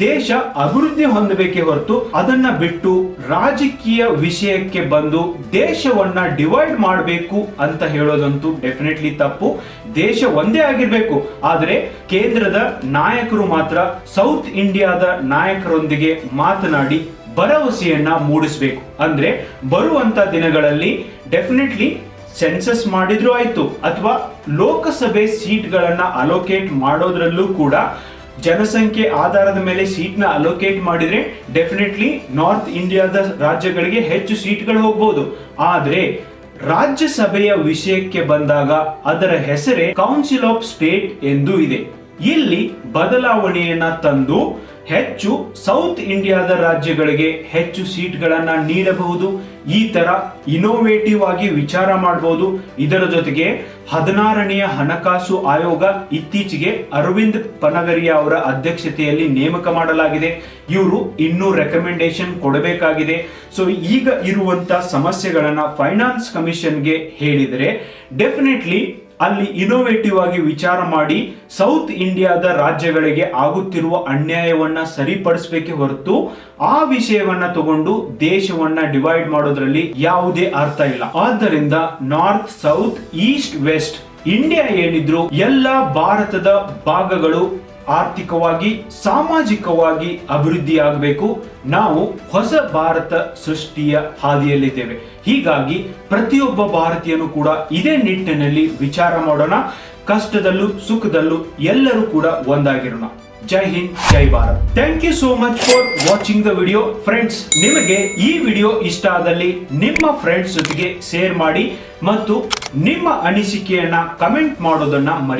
S1: ದೇಶ ಅಭಿವೃದ್ಧಿ ಹೊಂದಬೇಕೇ ಹೊರತು ಅದನ್ನ ಬಿಟ್ಟು ರಾಜಕೀಯ ವಿಷಯಕ್ಕೆ ಬಂದು ದೇಶವನ್ನ ಡಿವೈಡ್ ಮಾಡಬೇಕು ಅಂತ ಹೇಳೋದಂತೂ ಡೆಫಿನೆಟ್ಲಿ ತಪ್ಪು. ದೇಶ ಒಂದೇ ಆಗಿರಬೇಕು. ಆದರೆ ಕೇಂದ್ರದ ನಾಯಕರು ಮಾತ್ರ ಸೌತ್ ಇಂಡಿಯಾದ ನಾಯಕರೊಂದಿಗೆ ಮಾತನಾಡಿ ಭರವಸೆಯನ್ನ ಮೂಡಿಸಬೇಕು. ಅಂದ್ರೆ ಬರುವಂತ ದಿನಗಳಲ್ಲಿ ಡೆಫಿನೆಟ್ಲಿ ಸೆನ್ಸಸ್ ಮಾಡಿದ್ರು ಆಯ್ತು. ಅಥವಾ ಲೋಕಸಭೆ ಸೀಟ್ಗಳನ್ನ ಅಲೋಕೇಟ್ ಮಾಡೋದ್ರಲ್ಲೂ ಕೂಡ ಜನಸಂಖ್ಯೆ ಆಧಾರದ ಮೇಲೆ ಸೀಟ್ನ ಅಲೋಕೇಟ್ ಮಾಡಿದ್ರೆ ಡೆಫಿನೆಟ್ಲಿ ನಾರ್ತ್ ಇಂಡಿಯಾದ ರಾಜ್ಯಗಳಿಗೆ ಹೆಚ್ಚು ಸೀಟ್ಗಳು ಹೋಗ್ಬೋದು. ಆದ್ರೆ ರಾಜ್ಯಸಭೆಯ ವಿಷಯಕ್ಕೆ ಬಂದಾಗ ಅದರ ಹೆಸರೇ ಕೌನ್ಸಿಲ್ ಆಫ್ ಸ್ಟೇಟ್ ಎಂದು ಇದೆ. ಇಲ್ಲಿ ಬದಲಾವಣೆಯನ್ನ ತಂದು ಹೆಚ್ಚು ಸೌತ್ ಇಂಡಿಯಾದ ರಾಜ್ಯಗಳಿಗೆ ಹೆಚ್ಚು ಸೀಟ್ಗಳನ್ನು ನೀಡಬಹುದು. ಈ ತರ ಇನೋವೇಟಿವ್ ಆಗಿ ವಿಚಾರ ಮಾಡಬಹುದು ಇದರ ಜೊತೆಗೆ ಹದಿನಾರನೆಯ ಹಣಕಾಸು ಆಯೋಗ ಇತ್ತೀಚೆಗೆ ಅರವಿಂದ್ ಪನಗರಿಯ ಅವರ ಅಧ್ಯಕ್ಷತೆಯಲ್ಲಿ ನೇಮಕ ಮಾಡಲಾಗಿದೆ. ಇವರು ಇನ್ನೂ ರೆಕಮೆಂಡೇಶನ್ ಕೊಡಬೇಕಾಗಿದೆ. ಸೊ ಈಗ ಇರುವಂತ ಸಮಸ್ಯೆಗಳನ್ನ ಫೈನಾನ್ಸ್ ಕಮಿಷನ್ಗೆ ಹೇಳಿದರೆ ಡೆಫಿನೆಟ್ಲಿ ಅಲ್ಲಿ ಇನೋವೇಟಿವ್ ಆಗಿ ವಿಚಾರ ಮಾಡಿ ಸೌತ್ ಇಂಡಿಯಾದ ರಾಜ್ಯಗಳಿಗೆ ಆಗುತ್ತಿರುವ ಅನ್ಯಾಯವನ್ನ ಸರಿಪಡಿಸಬೇಕೆ ಹೊರತು ಆ ವಿಷಯವನ್ನ ತಗೊಂಡು ದೇಶವನ್ನ ಡಿವೈಡ್ ಮಾಡೋದ್ರಲ್ಲಿ ಯಾವುದೇ ಅರ್ಥ ಇಲ್ಲ. ಆದ್ದರಿಂದ north south east west India ಏನಿದ್ರು ಎಲ್ಲ ಭಾರತದ ಭಾಗಗಳು ಆರ್ಥಿಕವಾಗಿ, ಸಾಮಾಜಿಕವಾಗಿ ಅಭಿವೃದ್ಧಿಯಾಗಬೇಕು. ನಾವು ಹೊಸ ಭಾರತ ಸೃಷ್ಟಿಯ ಹಾದಿಯಲ್ಲಿದ್ದೇವೆ. ಹೀಗಾಗಿ ಪ್ರತಿಯೊಬ್ಬ ಭಾರತೀಯನು ಕೂಡ ಇದೇ ನಿಟ್ಟಿನಲ್ಲಿ ವಿಚಾರ ಮಾಡೋಣ. ಕಷ್ಟದಲ್ಲೂ ಸುಖದಲ್ಲೂ ಎಲ್ಲರೂ ಕೂಡ ಒಂದಾಗಿರೋಣ. ಜೈ ಹಿಂದ್, ಜೈ Bharat. Thank you so much for watching the video friends ನಿಮಗೆ ಈ ವಿಡಿಯೋ ಇಷ್ಟ ಆದಲ್ಲಿ ನಿಮ್ಮ ಫ್ರೆಂಡ್ಸ್ ಜೊತೆಗೆ ಶೇರ್ ಮಾಡಿ ಮತ್ತು ನಿಮ್ಮ ಅನಿಸಿಕೆಯನ್ನ ಕಮೆಂಟ್ ಮಾಡೋದನ್ನ ಮರಿ